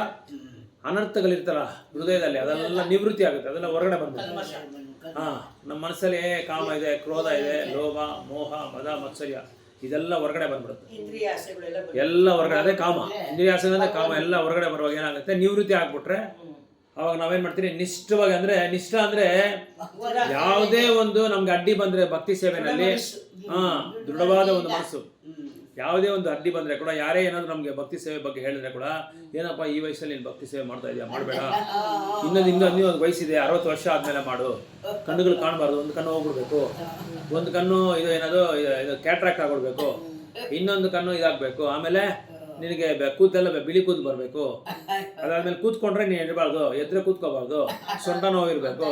ಅನರ್ಥಗಳಿರ್ತಾರ ಹೃದಯದಲ್ಲಿ ಅದೆಲ್ಲ ನಿವೃತ್ತಿ ಆಗುತ್ತೆ ಅದೆಲ್ಲ ಹೊರಗಡೆ ಬರ್ತದೆ ಹಾಂ ನಮ್ಮ ಮನಸ್ಸಲ್ಲಿ ಕಾಮ ಇದೆ ಕ್ರೋಧ ಇದೆ ಲೋಭ ಮೋಹ ಮದ ಮತ್ಸರ್ಯ. ಇದೆಲ್ಲ ಹೊರಗಡೆ ಬಂದ್ಬಿಡುತ್ತೆ. ಎಲ್ಲ ಹೊರಗಡೆ ಅದೇ ಕಾಮ. ಇಂದ್ರಿಯ ಆಸೆ ಅಂದ್ರೆ ಕಾಮ ಎಲ್ಲ ಹೊರಗಡೆ ಬರುವಾಗ ಏನಾಗುತ್ತೆ? ನಿವೃತ್ತಿ ಆಗ್ಬಿಟ್ರೆ ಅವಾಗ ನಾವೇನ್ ಮಾಡ್ತೀನಿ ನಿಷ್ಠವಾಗಿ ಅಂದ್ರೆ ನಿಷ್ಠ ಅಂದ್ರೆ ಯಾವುದೇ ಒಂದು ನಮ್ಗೆ ಅಡ್ಡಿ ಬಂದ್ರೆ ಭಕ್ತಿ ಸೇವೆನಲ್ಲಿ ಹಾ ದೃಢವಾದ ಒಂದು ಮನಸ್ಸು. ಯಾವುದೇ ಒಂದು ಅಡ್ಡಿ ಬಂದ್ರೆ ಕೂಡ ಯಾರೇ ಏನಾದರೂ ನಮಗೆ ಭಕ್ತಿ ಸೇವೆ ಬಗ್ಗೆ ಹೇಳಿದ್ರೆ ಕೂಡ, ಏನಪ್ಪ ಈ ವಯಸ್ಸಲ್ಲಿ ನೀನು ಭಕ್ತಿ ಸೇವೆ ಮಾಡ್ತಾ ಇದೆಯಾ? ಮಾಡಬೇಡ. ಇನ್ನೊಂದು ಇನ್ನೊಂದು ನೀವು ಒಂದು ವಯಸ್ಸಿದೆ, ಅರವತ್ತು ವರ್ಷ ಆದಮೇಲೆ ಮಾಡು. ಕಣ್ಣುಗಳು ಕಾಣಬಾರ್ದು, ಒಂದು ಕಣ್ಣು ಹೋಗ್ಬಿಡ್ಬೇಕು. ಒಂದು ಕಣ್ಣು ಇದು ಏನದು ಇದು- ಕ್ಯಾಟ್ರಾಕ್ಟ್ ಆಗ್ಬಿಡ್ಬೇಕು. ಇನ್ನೊಂದು ಕಣ್ಣು ಇದಾಗಬೇಕು. ಆಮೇಲೆ ನಿನಗೆ ಕೂದಲೆಲ್ಲ ಬೆ- ಬಿಳಿ ಕೂದ್ ಬರಬೇಕು. [laughs] ಅದಾದ್ಮೇಲೆ ಕೂತ್ಕೊಂಡ್ರೆ ನೀನು ಎಡಬಾರ್ದು ಎದ್ರೆ ಕೂತ್ಕೋಬಾರ್ದು [laughs] ಸೊಂಟ ನೋವಿರ್ಬೇಕು.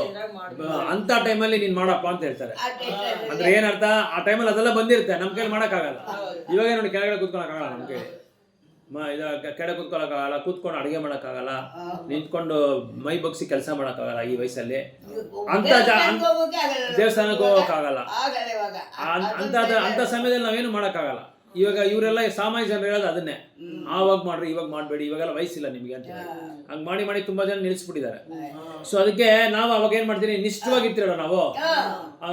ಅಂತ ಟೈಮಲ್ಲಿ ನೀನು ಮಾಡಪ್ಪ ಅಂತ ಹೇಳ್ತಾರೆ. ಅಂದ್ರೆ ಏನರ್ಥ ಆ ಟೈಮಲ್ಲಿ ಅದೆಲ್ಲ ಬಂದಿರುತ್ತೆ ನಮ್ಮ ಕೈಲಿ ಮಾಡೋಕ್ಕಾಗಲ್ಲ. ಇವಾಗ ನೋಡಿ ಕೆಳಗಡೆ ಕೂತ್ಕೊಳಕ್ಕಾಗಲ್ಲ ನಮ್ಮ ಕೈಲಿ ಮ ಇದು ಕೆಳಗೆ ಕೂತ್ಕೊಳಕ್ಕಾಗಲ್ಲ ಕೂತ್ಕೊಂಡು ಅಡುಗೆ ಮಾಡೋಕ್ಕಾಗಲ್ಲ. ನಿಂತ್ಕೊಂಡು ಮೈ ಬಗ್ಸಿ ಕೆಲಸ ಮಾಡೋಕ್ಕಾಗಲ್ಲ ಈ ವಯಸ್ಸಲ್ಲಿ. ಅಂತ ದೇವಸ್ಥಾನಕ್ಕೆ ಹೋಗೋಕೆ ಆಗಲ್ಲ. ದೇವಸ್ಥಾನಕ್ಕೆ ಹೋಗೋಕ್ಕಾಗಲ್ಲ ಅಂತ ಅಂತ ಸಮಯದಲ್ಲಿ ನಾವೇನು ಮಾಡೋಕ್ಕಾಗಲ್ಲ. ಇವಾಗ ಇವರೆಲ್ಲ ಸಾಮಾನ್ಯ ಜನರು ಹೇಳೋದು ಅದನ್ನೇ. ಆವಾಗ ಮಾಡ್ರಿ ಇವಾಗ ಮಾಡಬೇಡಿ ಇವಾಗೆಲ್ಲ ವಯಸ್ಸಿಲ್ಲ ನಿಮಗೆ ಅಂತ ಹೇಳಿ. ಹಂಗೆ ಮಾಡಿ ಮಾಡಿ ತುಂಬಾ ಜನ ನಿಲ್ಲಿಸ್ಬಿಟ್ಟಿದ್ದಾರೆ. ಸೊ ಅದಕ್ಕೆ ನಾವು ಅವಾಗ ಏನ್ ಮಾಡ್ತೀವಿ ನಿಷ್ಠವಾಗಿರ್ತೀರಲ್ಲ ನಾವು?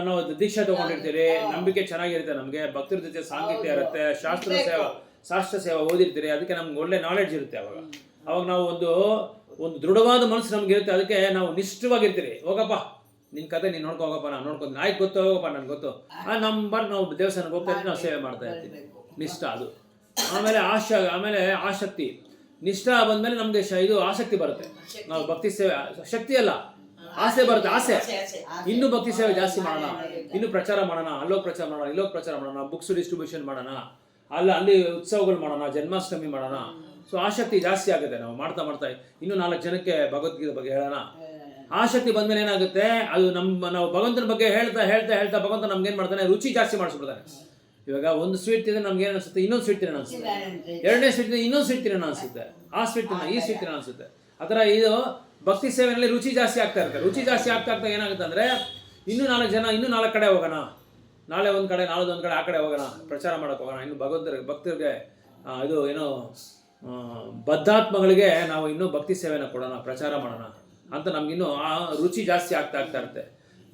ನಾವು ದೀಕ್ಷೆ ತಗೊಂಡಿರ್ತೀರಿ ನಂಬಿಕೆ ಚೆನ್ನಾಗಿರುತ್ತೆ ನಮಗೆ ಭಕ್ತರ ಜೊತೆ ಸಾಂಗೀತ್ಯ ಇರುತ್ತೆ ಶಾಸ್ತ್ರ ಸೇವಾ ಶಾಸ್ತ್ರ ಸೇವಾ ಓದಿರ್ತೀರಿ ಅದಕ್ಕೆ ನಮ್ಗೆ ಒಳ್ಳೆ ನಾಲೆಡ್ಜ್ ಇರುತ್ತೆ ಅವಾಗ. ಅವಾಗ ನಾವು ಒಂದು ಒಂದು ದೃಢವಾದ ಮನಸ್ಸು ನಮ್ಗೆ ಇರುತ್ತೆ ಅದಕ್ಕೆ ನಾವು ನಿಷ್ಠವಾಗಿರ್ತೀರಿ. ಹೋಗಪ್ಪ ನಿನ್ ಕತೆ ನೀನು ನೋಡ್ಕೊ ಹೋಗಪ್ಪ ನಾನು ನೋಡ್ಕೊಂಡು ಆಯ್ತು ಗೊತ್ತು ಹೋಗಪ್ಪ ನನ್ಗೆ ಗೊತ್ತು. ಆ ನಂಬರ್ ಬರ್ ನಾವು ದೇವಸ್ಥಾನಕ್ಕೆ ಹೋಗ್ತಾ ಇರ್ತೀವಿ ನಾವು ಸೇವೆ ಮಾಡ್ತಾ ಇರ್ತೀವಿ. ನಿಷ್ಠ ಅದು. ಆಮೇಲೆ ಆಶ, ಆಮೇಲೆ ಆಸಕ್ತಿ. ನಿಷ್ಠ ಬಂದಮೇಲೆ ನಮ್ಗೆ ಇದು ಆಸಕ್ತಿ ಬರುತ್ತೆ. ನಾವು ಭಕ್ತಿ ಸೇವೆ, ಶಕ್ತಿ ಅಲ್ಲ. ಆಸೆ ಬರುತ್ತೆ, ಆಸೆ. ಇನ್ನು ಭಕ್ತಿ ಸೇವೆ ಜಾಸ್ತಿ ಮಾಡೋಣ. ಇನ್ನು ಪ್ರಚಾರ ಮಾಡೋಣ, ಅಲ್ಲೋಗಿ ಪ್ರಚಾರ ಮಾಡೋಣ, ಇಲ್ಲೋಗಿ ಪ್ರಚಾರ ಮಾಡೋಣ ಬುಕ್ಸ್ ಡಿಸ್ಟ್ರಿಬ್ಯೂಷನ್ ಮಾಡೋಣ. ಅಲ್ಲ, ಅಲ್ಲಿ ಉತ್ಸವಗಳು ಮಾಡೋಣ, ಜನ್ಮಾಷ್ಟಮಿ ಮಾಡೋಣ. ಸೊ ಆಸಕ್ತಿ ಜಾಸ್ತಿ ಆಗುತ್ತೆ ನಾವು ಮಾಡ್ತಾ ಮಾಡ್ತಾ. ಇನ್ನು ನಾಲ್ಕು ಜನಕ್ಕೆ ಭಗವದ್ಗೀತೆ ಬಗ್ಗೆ ಹೇಳೋಣ. ಆಸಕ್ತಿ ಬಂದ್ಮೇಲೆ ಏನಾಗುತ್ತೆ? ಅದು ನಮ್ಮ, ನಾವು ಭಗವಂತನ ಬಗ್ಗೆ ಹೇಳ್ತಾ ಹೇಳ್ತಾ ಹೇಳ್ತಾ ಭಗವಂತ ನಮ್ಗೆ ಏನ್ ಮಾಡ್ತಾನೆ? ರುಚಿ ಜಾಸ್ತಿ ಮಾಡಿಸ್ಬಿಡ್ತಾನೆ. ಇವಾಗ ಒಂದು ಸ್ವೀಟ್ ಇದ್ರೆ ನಮ್ಗೆ ಏನು ಅನ್ಸುತ್ತೆ? ಇನ್ನೊಂದು ಸ್ವೀಟ್ ತಿನ್ನೋಣ ಅನ್ಸುತ್ತೆ. ಎರಡನೇ ಸ್ವೀಟ್ ತಿಂದ್ರೆ ಇನ್ನೊಂದು ಸ್ವೀಟ್ ತಿನ್ನೋಣ ಅನ್ಸುತ್ತೆ. ಆ ಸ್ವೀಟ್ ತಿನ್ನೋಣ ಈ ಸ್ವೀಟ್ ತಿನ್ನೋಣ ಅನ್ಸುತ್ತೆ. ಆ ಥರ ಇದು ಭಕ್ತಿ ಸೇವೆಯಲ್ಲಿ ರುಚಿ ಜಾಸ್ತಿ ಆಗ್ತಾ ಇರುತ್ತೆ. ರುಚಿ ಜಾಸ್ತಿ ಆಗ್ತಾ ಆಗ್ತಾ ಏನಾಗುತ್ತೆ ಅಂದ್ರೆ ಇನ್ನೂ ನಾಲ್ಕು ಜನ ಇನ್ನೂ ನಾಲ್ಕು ಕಡೆ ಹೋಗೋಣ. ನಾಳೆ ಒಂದು ಕಡೆ ನಾಳೆ ಒಂದು ಕಡೆ ಆ ಕಡೆ ಹೋಗೋಣ. ಪ್ರಚಾರ ಮಾಡೋಕೆ ಹೋಗೋಣ. ಇನ್ನು ಭಗವಂತರಿಗೆ ಭಕ್ತರಿಗೆ ಇದು ಏನೋ ಬದ್ಧಾತ್ಮಗಳಿಗೆ ನಾವು ಇನ್ನೂ ಭಕ್ತಿ ಸೇವೆನ ಕೊಡೋಣ ಪ್ರಚಾರ ಮಾಡೋಣ ಅಂತ ನಮ್ಗಿನ್ನೂ ಆ ರುಚಿ ಜಾಸ್ತಿ ಆಗ್ತಾ ಆಗ್ತಾ ಇರುತ್ತೆ.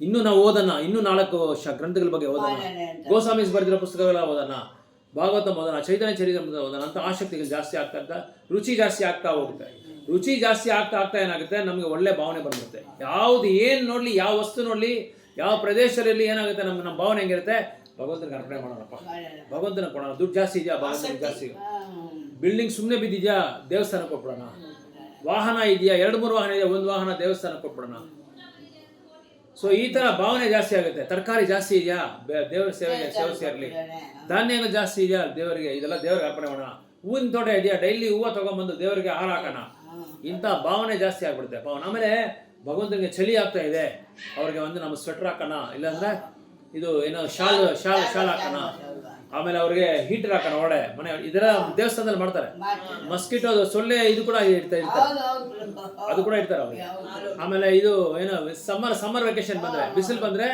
ಇನ್ನು ನಾವು ಓದೋಣ ಇನ್ನು ನಾಲ್ಕು ಶ ಗ್ರಂಥಗಳ ಬಗ್ಗೆ ಓದೋಣ. ಗೋಸ್ವಾಮೀಸ್ ಬರೆದಿರೋ ಪುಸ್ತಕಗಳ ಓದೋಣ. ಭಾಗವತ ಓದೋಣ ಚೈತನ್ಯ ಚರಿತ್ರೆ ಓದೋಣ ಅಂತ ಆಸಕ್ತಿಗಳು ಜಾಸ್ತಿ ಆಗ್ತಾ ಆಗ್ತಾ ರುಚಿ ಜಾಸ್ತಿ ಆಗ್ತಾ ಹೋಗುತ್ತೆ. ರುಚಿ ಜಾಸ್ತಿ ಆಗ್ತಾ ಆಗ್ತಾ ಏನಾಗುತ್ತೆ? ನಮಗೆ ಒಳ್ಳೆ ಭಾವನೆ ಬಂದ್ಬಿಡುತ್ತೆ. ಯಾವ್ದು ಏನು ನೋಡಲಿ ಯಾವ ವಸ್ತು ನೋಡಲಿ ಯಾವ ಪ್ರದೇಶದಲ್ಲಿ ಏನಾಗುತ್ತೆ ನಮ್ಗೆ ನಮ್ಮ ಭಾವನೆ ಹೆಂಗಿರುತ್ತೆ? ಭಗವಂತನಿಗೆ ಅರ್ಪಣೆ ಮಾಡೋಣಪ್ಪ. ಭಗವಂತನ ಕೊಡೋಣ. ದುಡ್ಡು ಜಾಸ್ತಿ ಇದೆಯಾ? ಭಗವಂತನಿಗೆ ಜಾಸ್ತಿ ಬಿಲ್ಡಿಂಗ್ ಸುಮ್ಮನೆ ಬಿದ್ದಿದ್ಯಾ? ದೇವಸ್ಥಾನಕ್ಕೆ ಕೊಟ್ಬಿಡೋಣ ವಾಹನ ಇದೆಯಾ? ಎರಡು ಮೂರು ವಾಹನ ಇದೆಯಾ? ಒಂದು ವಾಹನ ದೇವಸ್ಥಾನಕ್ಕೆ ಕೊಟ್ಬಿಡೋಣ ಸೊ ಈ ತರ ಭಾವನೆ ಜಾಸ್ತಿ ಆಗುತ್ತೆ. ತರಕಾರಿ ಜಾಸ್ತಿ ಇದೆಯಾ? ದೇವರ ಸೇವೆಗೆ ಸೇವಿಸಿ ಸೇರಲಿ ಧಾನ್ಯಗಳು ಜಾಸ್ತಿ ಇದೆಯಾ? ದೇವರಿಗೆ ಇದೆಲ್ಲ ದೇವರಿಗೆ ಅರ್ಪಣೆ ಮಾಡೋಣ. ಹೂವಿನ ತೋಟ ಇದೆಯಾ? ಡೈಲಿ ಹೂವು ತಗೊಂಬಂದು ದೇವರಿಗೆ ಹಾರ ಹಾಕೋಣ. ಇಂಥ ಭಾವನೆ ಜಾಸ್ತಿ ಆಗ್ಬಿಡುತ್ತೆ. ಪಾವನ ಆಮೇಲೆ ಭಗವಂತನಿಗೆ ಚಳಿ ಆಗ್ತಾ ಇದೆ. ಅವ್ರಿಗೆ ಒಂದು ನಮ್ಮ ಸ್ವೆಟರ್ ಹಾಕೋಣ. ಇಲ್ಲಾಂದ್ರೆ ಇದು ಏನೋ ಶಾಲ್ ಶಾಲ್ ಶಾಲ್ ಹಾಕೋಣ. ಆಮೇಲೆ ಅವ್ರಿಗೆ ಹೀಟರ್ ಹಾಕೋಣ ಒಳ್ಳೆ ಮನೆ ಇದೆಲ್ಲ ದೇವಸ್ಥಾನದಲ್ಲಿ ಮಾಡ್ತಾರೆ. ಮಸ್ಕಿಟೋ ಸೊಳ್ಳೆ ಇದು ಕೂಡ ಇಡ್ತಾ ಇರ್ತಾರೆ. ಅದು ಕೂಡ ಇಡ್ತಾರೆ ಅವ್ರಿಗೆ ಆಮೇಲೆ ಇದು ಏನು ಸಮ್ಮರ್ ಸಮ್ಮರ್ ವೆಕೇಶನ್ ಬಂದ್ರೆ ಬಿಸಿಲು ಬಂದ್ರೆ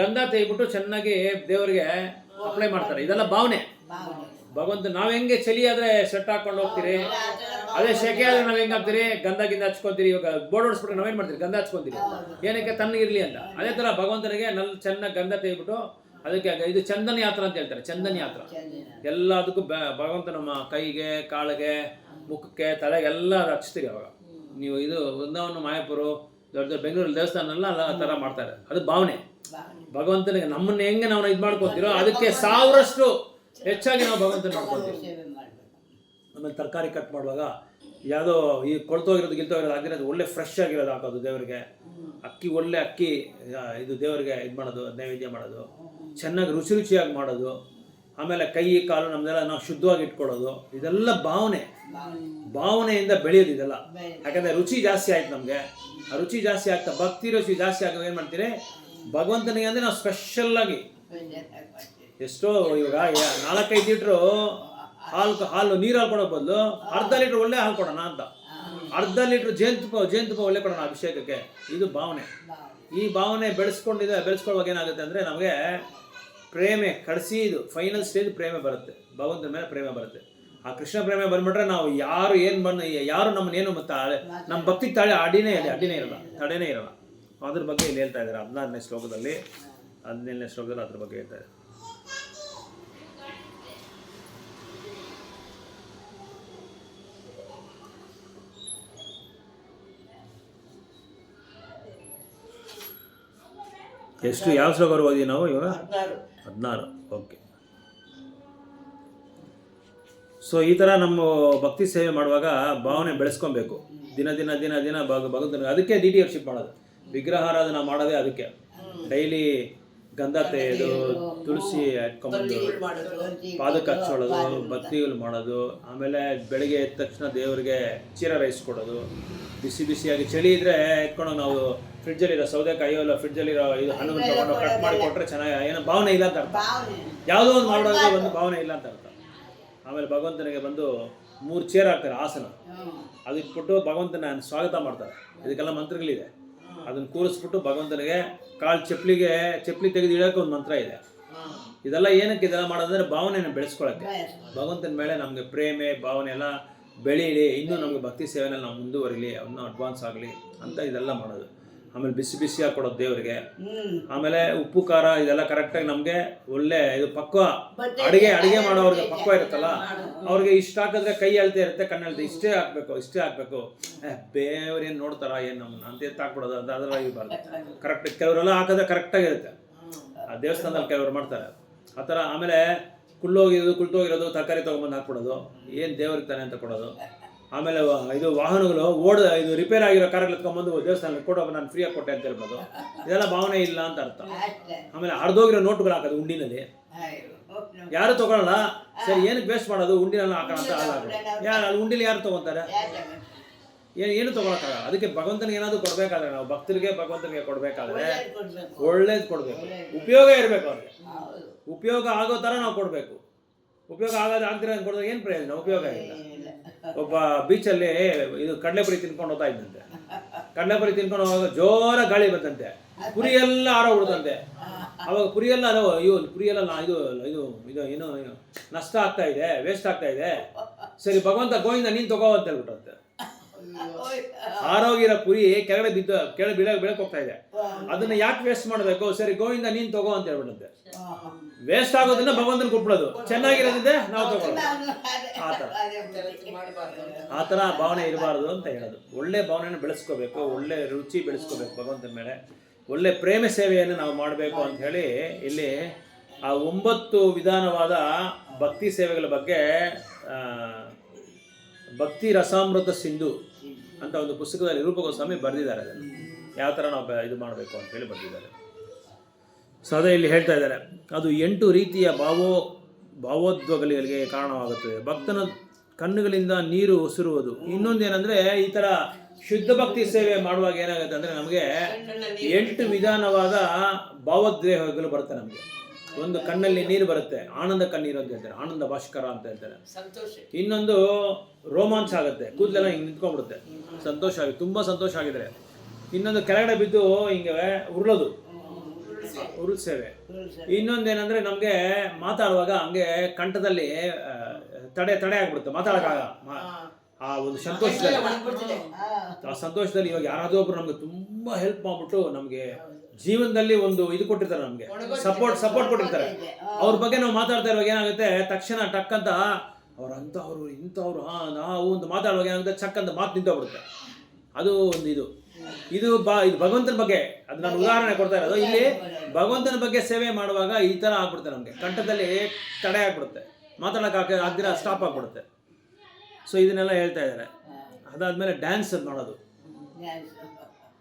ಗಂಧ ತೆಗಿಬಿಟ್ಟು ಚೆನ್ನಾಗಿ ದೇವರಿಗೆ ಅಪ್ಲೈ ಮಾಡ್ತಾರೆ. ಇದೆಲ್ಲ ಭಾವನೆ. ಭಗವಂತ ನಾವ್ ಹೆಂಗೆ ಚಳಿ ಆದ್ರೆ ಶರ್ಟ್ ಹಾಕೊಂಡು ಹೋಗ್ತೀರಿ? ಅದೇ ಶೆಕೆ ಆದ್ರೆ ನಾವ್ ಹೆಂಗ್ ಹಾಕ್ತೀರಿ ಗಂಧ ಗಿಂದ ಹಚ್ಕೊಂತೀರಿ. ಇವಾಗ ಬೋರ್ಡ್ ಹೊಡ್ಸ್ಬಿಟ್ರೆ ನಾವೇನ್ ಮಾಡ್ತೀರಿ? ಗಂಧ ಹಚ್ಕೊಂತೀರಿ ಏನಕ್ಕೆ ತಣ್ಣಗಿರ್ಲಿ ಅಂತ. ಅದೇ ತರ ಭಗವಂತನಿಗೆ ನಲ್ ಚೆನ್ನಾಗಿ ಗಂಧ ತೆಗಿಬಿಟ್ಟು ಅದಕ್ಕೆ ಇದು ಚಂದನ ಯಾತ್ರ ಅಂತ ಹೇಳ್ತಾರೆ ಚಂದನ ಯಾತ್ರ. ಎಲ್ಲದಕ್ಕೂ ಭಗವಂತ ನಮ್ಮ ಕೈಗೆ ಕಾಳಿಗೆ ಮುಖಕ್ಕೆ ತಲೆಗೆ ಎಲ್ಲ ಹಚ್ತೀರಿ ಅವಾಗ. ನೀವು ಇದು ವೃಂದಾವನ ಮಾಯಪುರು ದೊಡ್ಡ ದೊಡ್ಡ ಬೆಂಗಳೂರು ದೇವಸ್ಥಾನ ಎಲ್ಲ ಆ ಥರ ಮಾಡ್ತಾರೆ. ಅದು ಭಾವನೆ. ಭಗವಂತನಿಗೆ ನಮ್ಮನ್ನ ಹೆಂಗೆ ನಾವು ಇದು ಮಾಡ್ಕೊತೀರೋ ಅದಕ್ಕೆ ಸಾವಿರಷ್ಟು ಹೆಚ್ಚಾಗಿ ನಾವು ಭಗವಂತನ ಮಾಡ್ಕೊತೀವಿ ಆಮೇಲೆ ತರಕಾರಿ ಕಟ್ ಮಾಡುವಾಗ ಯಾವುದೋ ಈ ಕೊಳ್ತೋಗಿರೋದು ಗಿಲ್ತೋಗಿರೋದು ಆಗಿರೋದು ಒಳ್ಳೆ ಫ್ರೆಶ್ ಆಗಿರೋದು ಹಾಕೋದು ದೇವರಿಗೆ. ಅಕ್ಕಿ ಒಳ್ಳೆ ಅಕ್ಕಿ ಇದು ದೇವರಿಗೆ ಇದು ಮಾಡೋದು ನೈವೇದ್ಯ ಮಾಡೋದು. ಚೆನ್ನಾಗಿ ರುಚಿ ರುಚಿಯಾಗಿ ಮಾಡೋದು ಆಮೇಲೆ ಕೈ ಕಾಲು ನಮ್ದೆಲ್ಲ ನಾವು ಶುದ್ಧವಾಗಿ ಇಟ್ಕೊಳ್ಳೋದು ಇದೆಲ್ಲ ಭಾವನೆ. ಭಾವನೆಯಿಂದ ಬೆಳೆಯೋದು ಇದೆಲ್ಲ. ಯಾಕಂದ್ರೆ ರುಚಿ ಜಾಸ್ತಿ ಆಯ್ತು ನಮಗೆ. ಆ ರುಚಿ ಜಾಸ್ತಿ ಆಗ್ತಾ ಭಕ್ತಿ ರುಚಿ ಜಾಸ್ತಿ ಆಗ ಏನು ಮಾಡ್ತೀರಿ? ಭಗವಂತನಿಗೆ ಅಂದ್ರೆ ನಾವು ಸ್ಪೆಷಲ್ ಆಗಿ. ಎಷ್ಟೋ ಇವಾಗ ನಾಲ್ಕೈದು ಲೀಟ್ರು ಹಾಲು ಹಾಲು ನೀರು ಹಾಲು ಕೊಡೋ ಬದಲು ಅರ್ಧ ಲೀಟ್ರ್ ಒಳ್ಳೆ ಹಾಲು ಕೊಡೋಣ ಅಂತ. ಅರ್ಧ ಲೀಟ್ರ್ ಜೇನುತುಪ್ಪ ಜೇನುತುಪ್ಪ ಒಳ್ಳೆ ಕೊಡೋಣ ಅಭಿಷೇಕಕ್ಕೆ. ಇದು ಭಾವನೆ. ಈ ಭಾವನೆ ಬೆಳೆಸ್ಕೊಂಡಿದೆ ಬೆಳೆಸ್ಕೊಳ್ಳುವಾಗ ಏನಾಗುತ್ತೆ ಅಂದರೆ ನಮಗೆ ಪ್ರೇಮೆ ಕಡಿಸಿದು ಫೈನಲ್ ಸ್ಟೇಜ್ ಪ್ರೇಮೆ ಬರುತ್ತೆ. ಭಗವಂತನ ಮೇಲೆ ಪ್ರೇಮೆ ಬರುತ್ತೆ. ಆ ಕೃಷ್ಣ ಪ್ರೇಮೆ ಬಂದ್ಬಿಟ್ರೆ ನಾವು ಯಾರು ಏನು ಬಣ್ಣ ಯಾರು ನಮ್ಮನ್ನೇನು ಮತ್ತೆ ನಮ್ಮ ಭಕ್ತಿ ತಾಳೆ ಅಡಿನೇ ಇದೆ ಅಡಿನೇ ಇರಲ್ಲ ತಡೆನೇ ಇರಲ್ಲ ಅದ್ರ ಬಗ್ಗೆ ಇಲ್ಲಿ ಹೇಳ್ತಾ ಇದ್ದಾರೆ ಹದಿನಾರನೇ ಶ್ಲೋಕದಲ್ಲಿ. ಹದಿನೇಳನೇ ಶ್ಲೋಕದಲ್ಲಿ ಅದ್ರ ಬಗ್ಗೆ ಹೇಳ್ತಾ ಇದ್ದಾರೆ. ಎಷ್ಟು ಯಾವ ಶ್ಲೋಕರು ಓದಿ ನಾವು ಇವಾಗ? ಹದಿನಾರು. ಓಕೆ. ಸೊ ಈ ಥರ ನಮ್ಮ ಭಕ್ತಿ ಸೇವೆ ಮಾಡುವಾಗ ಭಾವನೆ ಬೆಳೆಸ್ಕೊಬೇಕು. ದಿನ ದಿನ ದಿನ ದಿನ ಭಾಗ ಭಗವಂತನ ಅದಕ್ಕೆ ಡಿ ಟಿ ಶಿಪ್ ಮಾಡೋದು. ವಿಗ್ರಹಾರಾಧನೆ ಮಾಡೋದೇ ಅದಕ್ಕೆ. ಡೈಲಿ ಗಂಧ ತೆಗೆಯೋದು ತುಳಸಿ ಹಾಕೊಂಬಂದು ಪಾದಕ್ಕೆ ಹಚ್ಚೋಳೋದು ಬತ್ತಿಗಳು ಮಾಡೋದು ಆಮೇಲೆ ಬೆಳಗ್ಗೆ ಎದ್ದ ತಕ್ಷಣ ದೇವರಿಗೆ ಚೀರ ರೈಸ್ ಕೊಡೋದು ಬಿಸಿ ಬಿಸಿಯಾಗಿ ಚಳಿ ಇದ್ದರೆ ಎತ್ಕೊಂಡು ನಾವು ಫ್ರಿಡ್ಜಲ್ಲಿರೋ ಸೌದೆಕಾಯಿ ಇಲ್ಲ ಫ್ರಿಡ್ಜಲ್ಲಿರೋ ಇದು ಹಣ್ಣು ತಗೊಂಡು ಕಟ್ ಮಾಡಿ ಕೊಟ್ಟರೆ ಚೆನ್ನಾಗಿ ಏನೋ ಭಾವನೆ ಇಲ್ಲ ಅಂತ ಅರ್ಥ. ಯಾವುದೋ ಒಂದು ಮಾಡೋದ್ರೆ ಒಂದು ಭಾವನೆ ಇಲ್ಲ ಅಂತ ಅರ್ಥ. ಆಮೇಲೆ ಭಗವಂತನಿಗೆ ಬಂದು ಮೂರು ಚೇರ್ ಹಾಕ್ತಾರೆ ಆಸನ. ಅದಕ್ಕೆ ಭಗವಂತನ ಸ್ವಾಗತ ಮಾಡ್ತಾರೆ. ಇದಕ್ಕೆಲ್ಲ ಮಂತ್ರಗಳಿದೆ. ಅದನ್ನ ಕೂರಿಸ್ಬಿಟ್ಟು ಭಗವಂತನಿಗೆ ಕಾಲು ಚಪ್ಪಲಿಗೆ ಚಪ್ಪಲಿ ತೆಗೆದು ಇಡೋಕೆ ಒಂದು ಮಂತ್ರ ಇದೆ. ಇದೆಲ್ಲ ಏನಕ್ಕೆ ಇದೆಲ್ಲ ಮಾಡೋದಂದ್ರೆ ಭಾವನೆನ ಬೆಳೆಸ್ಕೊಳಕ್ಕೆ. ಭಗವಂತನ ಮೇಲೆ ನಮಗೆ ಪ್ರೇಮೆ ಭಾವನೆ ಎಲ್ಲ ಬೆಳೀಲಿ. ಇನ್ನೂ ನಮಗೆ ಭಕ್ತಿ ಸೇವೆನಲ್ಲಿ ನಾವು ಮುಂದುವರಿಲಿ ಇನ್ನೂ ಅಡ್ವಾನ್ಸ್ ಆಗಲಿ ಅಂತ ಇದೆಲ್ಲ ಮಾಡೋದು. ಆಮೇಲೆ ಬಿಸಿ ಬಿಸಿಯಾಗಿ ಕೊಡೋದು ದೇವರಿಗೆ. ಆಮೇಲೆ ಉಪ್ಪು ಖಾರ ಇದೆಲ್ಲ ಕರೆಕ್ಟಾಗಿ ನಮಗೆ ಒಳ್ಳೆ ಇದು ಪಕ್ವ. ಅಡುಗೆ ಅಡಿಗೆ ಮಾಡೋರಿಗೆ ಪಕ್ವ ಇರುತ್ತಲ್ಲ ಅವ್ರಿಗೆ ಇಷ್ಟ ಹಾಕಿದ್ರೆ ಕೈ ಅಳ್ತೆ ಇರುತ್ತೆ ಕಣ್ಣಳ್ತೆ ಇಷ್ಟೇ ಹಾಕ್ಬೇಕು ಇಷ್ಟೇ ಹಾಕ್ಬೇಕು. ಬೇವ್ರು ಏನು ನೋಡ್ತಾರ ಏನು ನಮ್ಮನ್ನ ಅಂತ ಎತ್ತ ಹಾಕ್ಬಿಡೋದು ಅಂತ ಅದರ ಇರಬಾರ್ದು. ಕರೆಕ್ಟ್ ಕೆಲವರೆಲ್ಲ ಹಾಕಿದ್ರೆ ಕರೆಕ್ಟಾಗಿರುತ್ತೆ ಆ ದೇವಸ್ಥಾನದಲ್ಲಿ ಕೆಲವರು ಮಾಡ್ತಾರೆ. ಆ ಥರ ಆಮೇಲೆ ಕುಳ್ಳೋಗಿರೋದು ಕುಳ್ತೋಗಿರೋದು ತರಕಾರಿ ತೊಗೊಂಬಂದು ಹಾಕ್ಬಿಡೋದು ಏನು ದೇವ್ರಿಗೆ ತಾನೆ ಅಂತ ಕೊಡೋದು. ಆಮೇಲೆ ಇದು ವಾಹನಗಳು ಓಡ ಇದು ರಿಪೇರ್ ಆಗಿರೋ ಕಾರ್ಗಳು ಎತ್ಕೊಂಬಂದು ದೇವಸ್ಥಾನಕ್ಕೆ ಕೊಟ್ಟು ನಾನು ಫ್ರೀಯಾಗಿ ಕೊಟ್ಟೆ ಅಂತ ಹೇಳ್ಬೋದು ಇದೆಲ್ಲ ಭಾವನೆ ಇಲ್ಲ ಅಂತ ಅರ್ಥ. ಆಮೇಲೆ ಹರಿದೋಗಿರೋ ನೋಟ್ಗಳು ಹಾಕೋದು ಉಂಡಿನಲ್ಲಿ. ಯಾರು ತಗೊಳಲ್ಲ? ಸರಿ, ಏನಕ್ಕೆ ವೇಸ್ಟ್ ಮಾಡೋದು? ಉಂಡಿನಲ್ಲಿ ಹಾಕೋಣ ಅಂತ ಯಾರು ಅಲ್ಲಿ ಉಂಡಿಲಿ ಯಾರು ತಗೊಂತಾರೆ? ಏನು ಏನು ತಗೊಳಕ್ಕಾಗಲ್ಲ. ಅದಕ್ಕೆ ಭಗವಂತನಿಗೆ ಏನಾದರೂ ಕೊಡಬೇಕಾದ್ರೆ ನಾವು, ಭಕ್ತರಿಗೆ ಭಗವಂತನಿಗೆ ಕೊಡಬೇಕಾದ್ರೆ ಒಳ್ಳೇದ್ ಕೊಡ್ಬೇಕು. ಉಪಯೋಗ ಇರಬೇಕು ಅವ್ರಿಗೆ. ಉಪಯೋಗ ಆಗೋ ಥರ ನಾವು ಕೊಡಬೇಕು. ಉಪಯೋಗ ಆಗೋದು ಆಗ್ತಿರೋ ಕೊಡೋದು ಏನು ಪ್ರಯೋಜನ? ಉಪಯೋಗ ಇಲ್ಲ. ಒಬ್ಬ ಬೀಚಲ್ಲಿ ಇದು ಕಡಲೆಪುರಿ ತಿನ್ಕೊಂಡು ಹೋಗ್ತಾ ಇದ್ದಂತೆ. ಕಡಲೆಪುರಿ ತಿನ್ಕೊಂಡು ಹೋಗುವಾಗ ಜೋರ ಗಾಳಿ ಬಂತಂತೆ ಪುರಿ ಎಲ್ಲ ಆರೋಗ್ಬಿಡ್ತಂತೆ ಅವಾಗ ಪುರಿ ಎಲ್ಲ ಅಯ್ಯೋ ಪುರಿ ಎಲ್ಲ ಇದು ಇದು ಇದು, ಏನು ನಷ್ಟ ಆಗ್ತಾ ಇದೆ ವೇಸ್ಟ್ ಆಗ್ತಾ ಇದೆ. ಸರಿ, ಭಗವಂತ ಗೋವಿಂದ ನೀನು ತಗೋ ಅಂತ ಹೇಳ್ಬಿಟ್ಟಂತೆ. ಆರೋಗ್ಯರ ಪುರಿ ಕೆಳಗಡೆ ಬಿದ್ದು ಕೆಳಗೆ ಬಿಡ ಬೆಳಕ್ ಹೋಗ್ತಾ ಇದೆ. ಅದನ್ನ ಯಾಕೆ ವೇಸ್ಟ್ ಮಾಡಬೇಕು? ಸರಿ ಗೋವಿಂದ ನೀನು ತಗೋ ಅಂತ ಹೇಳ್ಬಿಡುತ್ತೆ ವೇಸ್ಟ್ ಆಗೋದನ್ನ ಭಗವಂತನ ಕೊಟ್ಬಿಡೋದು. ಚೆನ್ನಾಗಿರೋದಿದೆ ನಾವು ತಗೊಳ್ಳೋದು ಆತರ ಆತರ ಆ ಥರ. ಅದೇ ಬುದ್ಧಿ. ಆ ಥರ ಭಾವನೆ ಇರಬಾರ್ದು ಅಂತ ಹೇಳೋದು. ಒಳ್ಳೆ ಭಾವನೆಯನ್ನು ಬೆಳೆಸ್ಕೋಬೇಕು ಒಳ್ಳೆ ರುಚಿ ಬೆಳೆಸ್ಕೋಬೇಕು ಭಗವಂತನ ಮೇಲೆ. ಒಳ್ಳೆ ಪ್ರೇಮ ಸೇವೆಯನ್ನು ನಾವು ಮಾಡಬೇಕು ಅಂತ ಹೇಳಿ ಇಲ್ಲಿ ಆ ಒಂಬತ್ತು ವಿಧಾನವಾದ ಭಕ್ತಿ ಸೇವೆಗಳ ಬಗ್ಗೆ ಭಕ್ತಿ ರಸಾಮೃತ ಸಿಂಧು ಅಂತ ಒಂದು ಪುಸ್ತಕದಲ್ಲಿ ರೂಪಗೋಸ್ವಾಮಿ ಬರೆದಿದ್ದಾರೆ ಅದನ್ನು. ಯಾವ ಥರ ನಾವು ಇದು ಮಾಡಬೇಕು ಅಂತ ಹೇಳಿ ಬರೆದಿದ್ದಾರೆ. ಸೊ, ಅದೇ ಇಲ್ಲಿ ಹೇಳ್ತಾ ಇದ್ದಾರೆ. ಅದು ಎಂಟು ರೀತಿಯ ಭಾವೋ ಭಾವೋದ್ವಗಳಿಗೆ ಕಾರಣವಾಗುತ್ತದೆ. ಭಕ್ತನ ಕಣ್ಣುಗಳಿಂದ ನೀರು ಉಸಿರುವುದು. ಇನ್ನೊಂದೇನೆಂದರೆ ಈ ಥರ ಶುದ್ಧ ಭಕ್ತಿ ಸೇವೆ ಮಾಡುವಾಗ ಏನಾಗುತ್ತೆ ಅಂದರೆ ನಮಗೆ ಎಂಟು ವಿಧಾನವಾದ ಭಾವೋದ್ವೇಗಗಳು ಬರುತ್ತೆ ನಮಗೆ. ಒಂದು ಕಣ್ಣಲ್ಲಿ ನೀರು ಬರುತ್ತೆ. ಆನಂದ ಕಣ್ಣೀರು ಅಂತ ಹೇಳ್ತಾರೆ. ಆನಂದ ಭಾಷ್ಕರ ಅಂತ ಹೇಳ್ತಾರೆ. ಸಂತೋಷ. ಇನ್ನೊಂದು ರೋಮಾಂಚ ಆಗುತ್ತೆ. ಕೂದಲೆಲ್ಲ ಹಿಂಗೆ ನಿಂತ್ಕೊಂಡ್ಬಿಡುತ್ತೆ. ಸಂತೋಷ ಆಗಿ ತುಂಬ ಸಂತೋಷ ಆಗಿದ್ರೆ. ಇನ್ನೊಂದು ಕೆಳಗಡೆ ಬಿದ್ದು ಹಿಂಗೆ ಉರುಳೋದು. ಉರುಳ್ಸೇವೆ. ಇನ್ನೊಂದೇನಂದ್ರೆ ನಮಗೆ ಮಾತಾಡುವಾಗ ಹಂಗೆ ಕಂಠದಲ್ಲಿ ತಡೆ ತಡೆ ಆಗ್ಬಿಡುತ್ತೆ. ಮಾತಾಡೋಕ್ಕಾಗ ಆ ಒಂದು ಸಂತೋಷದಲ್ಲಿ. ಆ ಸಂತೋಷದಲ್ಲಿ ಇವಾಗ ಯಾರಾದರೂ ಒಬ್ರು ನಮ್ಗೆ ತುಂಬಾ ಹೆಲ್ಪ್ ಮಾಡ್ಬಿಟ್ಟು ನಮಗೆ ಜೀವನದಲ್ಲಿ ಒಂದು ಇದು ಕೊಟ್ಟಿರ್ತಾರೆ ನಮಗೆ. ಸಪೋರ್ಟ್ ಸಪೋರ್ಟ್ ಕೊಟ್ಟಿರ್ತಾರೆ. ಅವ್ರ ಬಗ್ಗೆ ನಾವು ಮಾತಾಡ್ತಾ ಇರುವಾಗ ಏನಾಗುತ್ತೆ? ತಕ್ಷಣ ಟಕ್ ಅಂತ ಅವ್ರು ಅಂಥವ್ರು ಇಂಥವ್ರು ಹಾ ನಾವು ಅಂತ ಮಾತಾಡುವಾಗ ಏನಾಗುತ್ತೆ? ಚಕ್ ಅಂತ ಮಾತು ನಿಂತೋಗ್ಬಿಡುತ್ತೆ. ಅದು ಒಂದು ಇದು. ಇದು ಬಾ ಇದು ಭಗವಂತನ ಬಗ್ಗೆ ಅದು ನಾನು ಉದಾಹರಣೆ ಕೊಡ್ತಾ ಇರೋದು. ಇಲ್ಲಿ ಭಗವಂತನ ಬಗ್ಗೆ ಸೇವೆ ಮಾಡುವಾಗ ಈ ಥರ ಆಗ್ಬಿಡುತ್ತೆ ನಮಗೆ. ಕಂಠದಲ್ಲಿ ತಡೆ ಆಗ್ಬಿಡುತ್ತೆ. ಮಾತಾಡೋಕೆ ಆಗ್ದಿರ ಸ್ಟಾಪ್ ಆಗ್ಬಿಡುತ್ತೆ. ಸೊ ಇದನ್ನೆಲ್ಲ ಹೇಳ್ತಾ ಇದ್ದಾರೆ. ಅದಾದ್ಮೇಲೆ ಡ್ಯಾನ್ಸ್ ಮಾಡೋದು.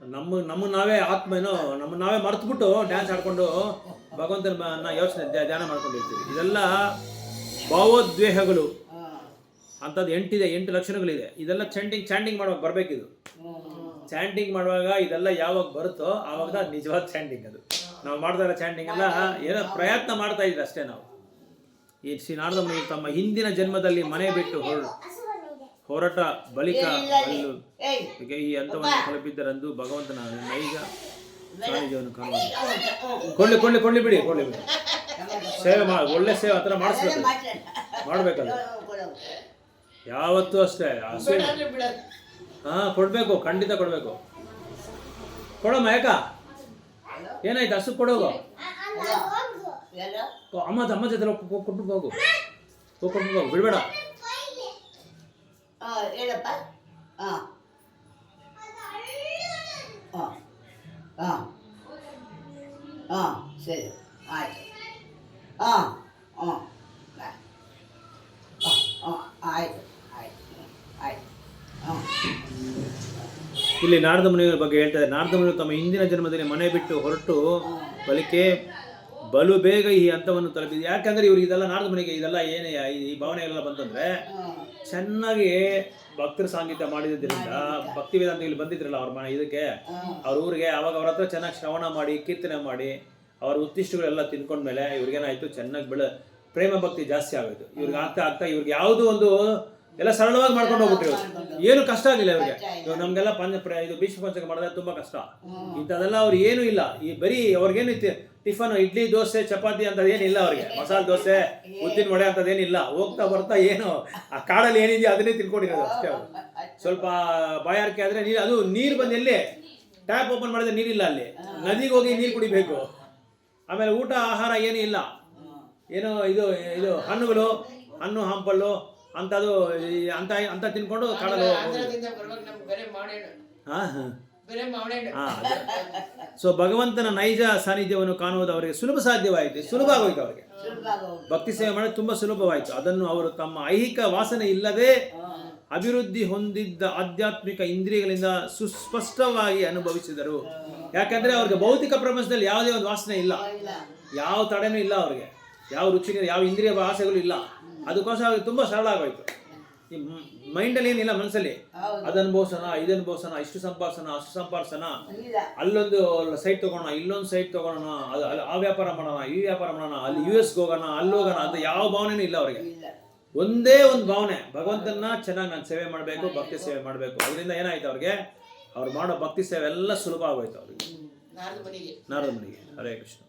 ನಮ್ಮ ನಮ್ಮ ನಾವೇ ಆತ್ಮ ಏನೋ ನಮ್ಮ ನಾವೇ ಮರೆತುಬಿಟ್ಟು ಡ್ಯಾನ್ಸ್ ಆಡಿಕೊಂಡು ಭಗವಂತನ ಯೋಚನೆ ಧ್ಯ- ಧ್ಯಾನ ಮಾಡ್ಕೊಂಡಿರ್ತೀವಿ. ಇದೆಲ್ಲ ಭಾವೋದ್ವೇಹಗಳು. ಅಂಥದ್ದು ಎಂಟಿದೆ ಎಂಟು ಲಕ್ಷಣಗಳಿದೆ. ಇದೆಲ್ಲ ಚಾಂಟಿಂಗ್ ಚಾಂಟಿಂಗ್ ಮಾಡುವಾಗ ಬರಬೇಕಿದು. ಚಾಂಟಿಂಗ್ ಮಾಡುವಾಗ ಇದೆಲ್ಲ ಯಾವಾಗ ಬರುತ್ತೋ ಆವಾಗ ನಿಜವಾದ ಚಾಂಟಿಂಗ್ ಅದು. ನಾವು ಮಾಡ್ತಾ ಇರೋ ಚಾಂಟಿಂಗ್ ಎಲ್ಲ ಏನೋ ಪ್ರಯತ್ನ ಮಾಡ್ತಾ ಇದ್ದೀವಿ ಅಷ್ಟೇ ನಾವು. ಈ ಶ್ರೀ ನಾರದ ತಮ್ಮ ಹಿಂದಿನ ಜನ್ಮದಲ್ಲಿ ಮನೆ ಬಿಟ್ಟು ಹೊರ ಹೊರಟ ಬಳಿಕ ಈ ಹಂತವನ್ನು ತಲುಪಿದ್ದರಂದು ಭಗವಂತನ ನೈಜ ಸಾನ್ನಿಧ್ಯವನ್ನು ಕಾಣಬಹುದು ಕೊಳ್ಳಿ ಕೊಳ್ಳಿ ಕೊಳ್ಳಿ ಬಿಡಿ ಕೊಳ್ಳಿ ಬಿಡಿ ಸೇವೆ ಮಾಡಿ ಒಳ್ಳೆ ಸೇವೆ ಆ ಥರ ಮಾಡಿಸ್ಬೇಕು ಮಾಡಬೇಕಲ್ಲ ಯಾವತ್ತೂ ಅಷ್ಟೇ ಹಸು ಹಾಂ ಕೊಡಬೇಕು ಖಂಡಿತ ಕೊಡಬೇಕು ಕೊಡಮ್ಮ ಯಾಕ ಏನಾಯ್ತು ಹಸು ಕೊಡೋಗು ಅಮ್ಮದ ಕೊ- ಅಮ್ಮ ಅಮ್ಮ ಜೊತೆ ಕೊಟ್ಬಿಟ್ಟು ಹೋಗು ಹೋಗಿ ಕೊಟ್ಬಿಟ್ಟು ಹೋಗು ಬಿಡಬೇಡ ಹೇಳಪ್ಪ. ಹಾಂ ಹಾಂ ಹಾಂ ಹಾಂ ಸರಿ. ಆಯ್ತು. ಹಾಂ ಹಾಂ ಹಾಂ ಹಾಂ ಹಾಂ ಇಲ್ಲಿ ನಾರದ ಮುನಿಯವರ ಬಗ್ಗೆ ಹೇಳ್ತಾರೆ ನಾರದ ಮುನಿಯವರು ತಮ್ಮ ಹಿಂದಿನ ಜನ್ಮದಲ್ಲಿ ಮನೆ ಬಿಟ್ಟು ಹೊರಟು ಬಳಿಕೆ ಬಲು ಬೇಗ ಈ ಹಂತವನ್ನು ತಲುಪಿದೆ. ಯಾಕಂದ್ರೆ ಇವ್ರಿಗೆ ಇದೆಲ್ಲ ನಾರದ ಮನೆಗೆ ಇದೆಲ್ಲ ಏನೇ ಈ ಭಾವನೆಗಳೆಲ್ಲ ಬಂತಂದ್ರೆ ಚೆನ್ನಾಗಿ ಭಕ್ತರ ಸಾಂಗೀತ್ಯ ಮಾಡಿದ್ರಿಂದ ಭಕ್ತಿ ವೇದಾಂತ ಇಲ್ಲಿ ಬಂದಿದ್ರಲ್ಲ ಅವ್ರ ಮನೆ ಇದಕ್ಕೆ ಅವ್ರ ಊರಿಗೆ ಅವಾಗ ಅವ್ರ ಹತ್ರ ಚೆನ್ನಾಗಿ ಶ್ರವಣ ಮಾಡಿ ಕೀರ್ತನೆ ಮಾಡಿ ಅವ್ರ ಉತ್ತಿಷ್ಟಗಳೆಲ್ಲ ತಿನ್ಕೊಂಡ್ಮೇಲೆ ಇವ್ರಿಗೇನಾಯ್ತು ಚೆನ್ನಾಗಿ ಬೆಳೆ ಪ್ರೇಮ ಭಕ್ತಿ ಜಾಸ್ತಿ ಆಗೋಯ್ತು. ಇವ್ರಿಗೆ ಆಗ್ತಾ ಆಗ್ತಾ ಇವ್ರಿಗೆ ಯಾವುದು ಒಂದು ಎಲ್ಲ ಸರಳವಾಗಿ ಮಾಡ್ಕೊಂಡು ಹೋಗ್ಬಿಟ್ರು ಇವರು. ಏನು ಕಷ್ಟ ಆಗಿಲ್ಲ ಇವ್ರಿಗೆ. ಇವಾಗ ನಮ್ಗೆಲ್ಲ ಪಂಚ ಪ್ರ- ಇದು ಭೀಷ್ಮ ಪಂಚಕ ಮಾಡಿದ್ರೆ ತುಂಬಾ ಕಷ್ಟ. ಇಂಥದೆಲ್ಲ ಅವ್ರು ಏನು ಇಲ್ಲ. ಈ ಬರೀ ಅವ್ರಿಗೇನು ಟಿಫನ್ ಇಡ್ಲಿ ದೋಸೆ ಚಪಾತಿ ಅಂತ ಏನಿಲ್ಲ ಅವ್ರಿಗೆ. ಮಸಾಲೆ ದೋಸೆ ಉದ್ದಿನ ವಡೆ ಅಂತದೇನಿಲ್ಲ ಹೋಗ್ತಾ ಬರ್ತಾ ಏನು ಆ ಕಾಡಲ್ಲಿ ಏನಿದೆಯೋ ಅದನ್ನೇ ತಿನ್ಕೊಂಡಿರೋದು ಅಷ್ಟೇ ಅವ್ರು. ಸ್ವಲ್ಪ ಬಾಯಾರಿಕೆ ಆದ್ರೆ ನೀರು ಅದು ನೀರು ಬಂದು ಎಲ್ಲಿ? ಟ್ಯಾಪ್ ಓಪನ್ ಮಾಡಿದ್ರೆ ನೀರಿಲ್ಲ ಅಲ್ಲಿ. ನದಿಗೆ ಹೋಗಿ ನೀರು ಕುಡಿಬೇಕು. ಆಮೇಲೆ ಊಟ ಆಹಾರ ಏನೂ ಇಲ್ಲ. ಏನು ಇದು ಇದು ಹಣ್ಣುಗಳು ಹಣ್ಣು ಹಂಪಲ್ಲು ಅಂಥದ್ದು ಅಂತ ಅಂತ ತಿನ್ಕೊಂಡು ಕಾಡಲ್ಲಿ ಹಾಂ ಹಾ. ಸೊ ಭಗವಂತನ ನೈಜ ಸಾನ್ನಿಧ್ಯವನ್ನು ಕಾಣುವುದು ಅವರಿಗೆ ಸುಲಭ ಸಾಧ್ಯವಾಯಿತು ಸುಲಭ ಆಗೋಯ್ತು ಅವರಿಗೆ. ಭಕ್ತಿ ಸೇವೆ ಮಾಡೋದು ತುಂಬಾ ಸುಲಭವಾಯಿತು. ಅದನ್ನು ಅವರು ತಮ್ಮ ಐಹಿಕ ವಾಸನೆ ಇಲ್ಲದೆ ಅಭಿವೃದ್ಧಿ ಹೊಂದಿದ್ದ ಆಧ್ಯಾತ್ಮಿಕ ಇಂದ್ರಿಯಗಳಿಂದ ಸುಸ್ಪಷ್ಟವಾಗಿ ಅನುಭವಿಸಿದರು. ಯಾಕಂದ್ರೆ ಅವ್ರಿಗೆ ಭೌತಿಕ ಪ್ರಪಂಚದಲ್ಲಿ ಯಾವುದೇ ಒಂದು ವಾಸನೆ ಇಲ್ಲ. ಯಾವ ತಡೆನೂ ಇಲ್ಲ ಅವ್ರಿಗೆ. ಯಾವ ರುಚಿಗೆ ಯಾವ ಇಂದ್ರಿಯ ಆಸೆಗಳು ಇಲ್ಲ. ಅದಕ್ಕೋಸ್ಕರ ಅವ್ರಿಗೆ ತುಂಬಾ ಸರಳ ಆಗೋಯ್ತು. ಮೈಂಡಲ್ಲಿ ಏನಿಲ್ಲ ಮನಸ್ಸಲ್ಲಿ. ಅದು ಅನುಭವಿಸೋಣ ಇದು ಅನುಭವಿಸೋಣ ಇಷ್ಟು ಸಂಪಾದಿಸೋಣ ಅಷ್ಟು ಸಂಪಾದಿಸೋಣ. ಅಲ್ಲೊಂದು ಸೈಟ್ ತಗೋಣ ಇಲ್ಲೊಂದು ಸೈಟ್ ತಗೋಣ ಅದು ಅಲ್ಲಿ ಆ ವ್ಯಾಪಾರ ಮಾಡೋಣ ಈ ವ್ಯಾಪಾರ ಮಾಡೋಣ ಅಲ್ಲಿ ಯು ಎಸ್ಗೆ ಹೋಗೋಣ ಅಲ್ಲಿ ಹೋಗೋಣ ಅಂತ ಯಾವ ಭಾವನೆನೂ ಇಲ್ಲ ಅವರಿಗೆ. ಒಂದೇ ಒಂದು ಭಾವನೆ ಭಗವಂತನ ಚೆನ್ನಾಗಿ ನಾನು ಸೇವೆ ಮಾಡಬೇಕು ಭಕ್ತಿ ಸೇವೆ ಮಾಡಬೇಕು. ಅದರಿಂದ ಏನಾಯ್ತು ಅವ್ರಿಗೆ? ಅವ್ರು ಮಾಡೋ ಭಕ್ತಿ ಸೇವೆ ಎಲ್ಲ ಸುಲಭ ಆಗೋಯ್ತು ಅವ್ರಿಗೆ. ನಾರದ ಮನೆಗೆ. ಹರೇ ಕೃಷ್ಣ.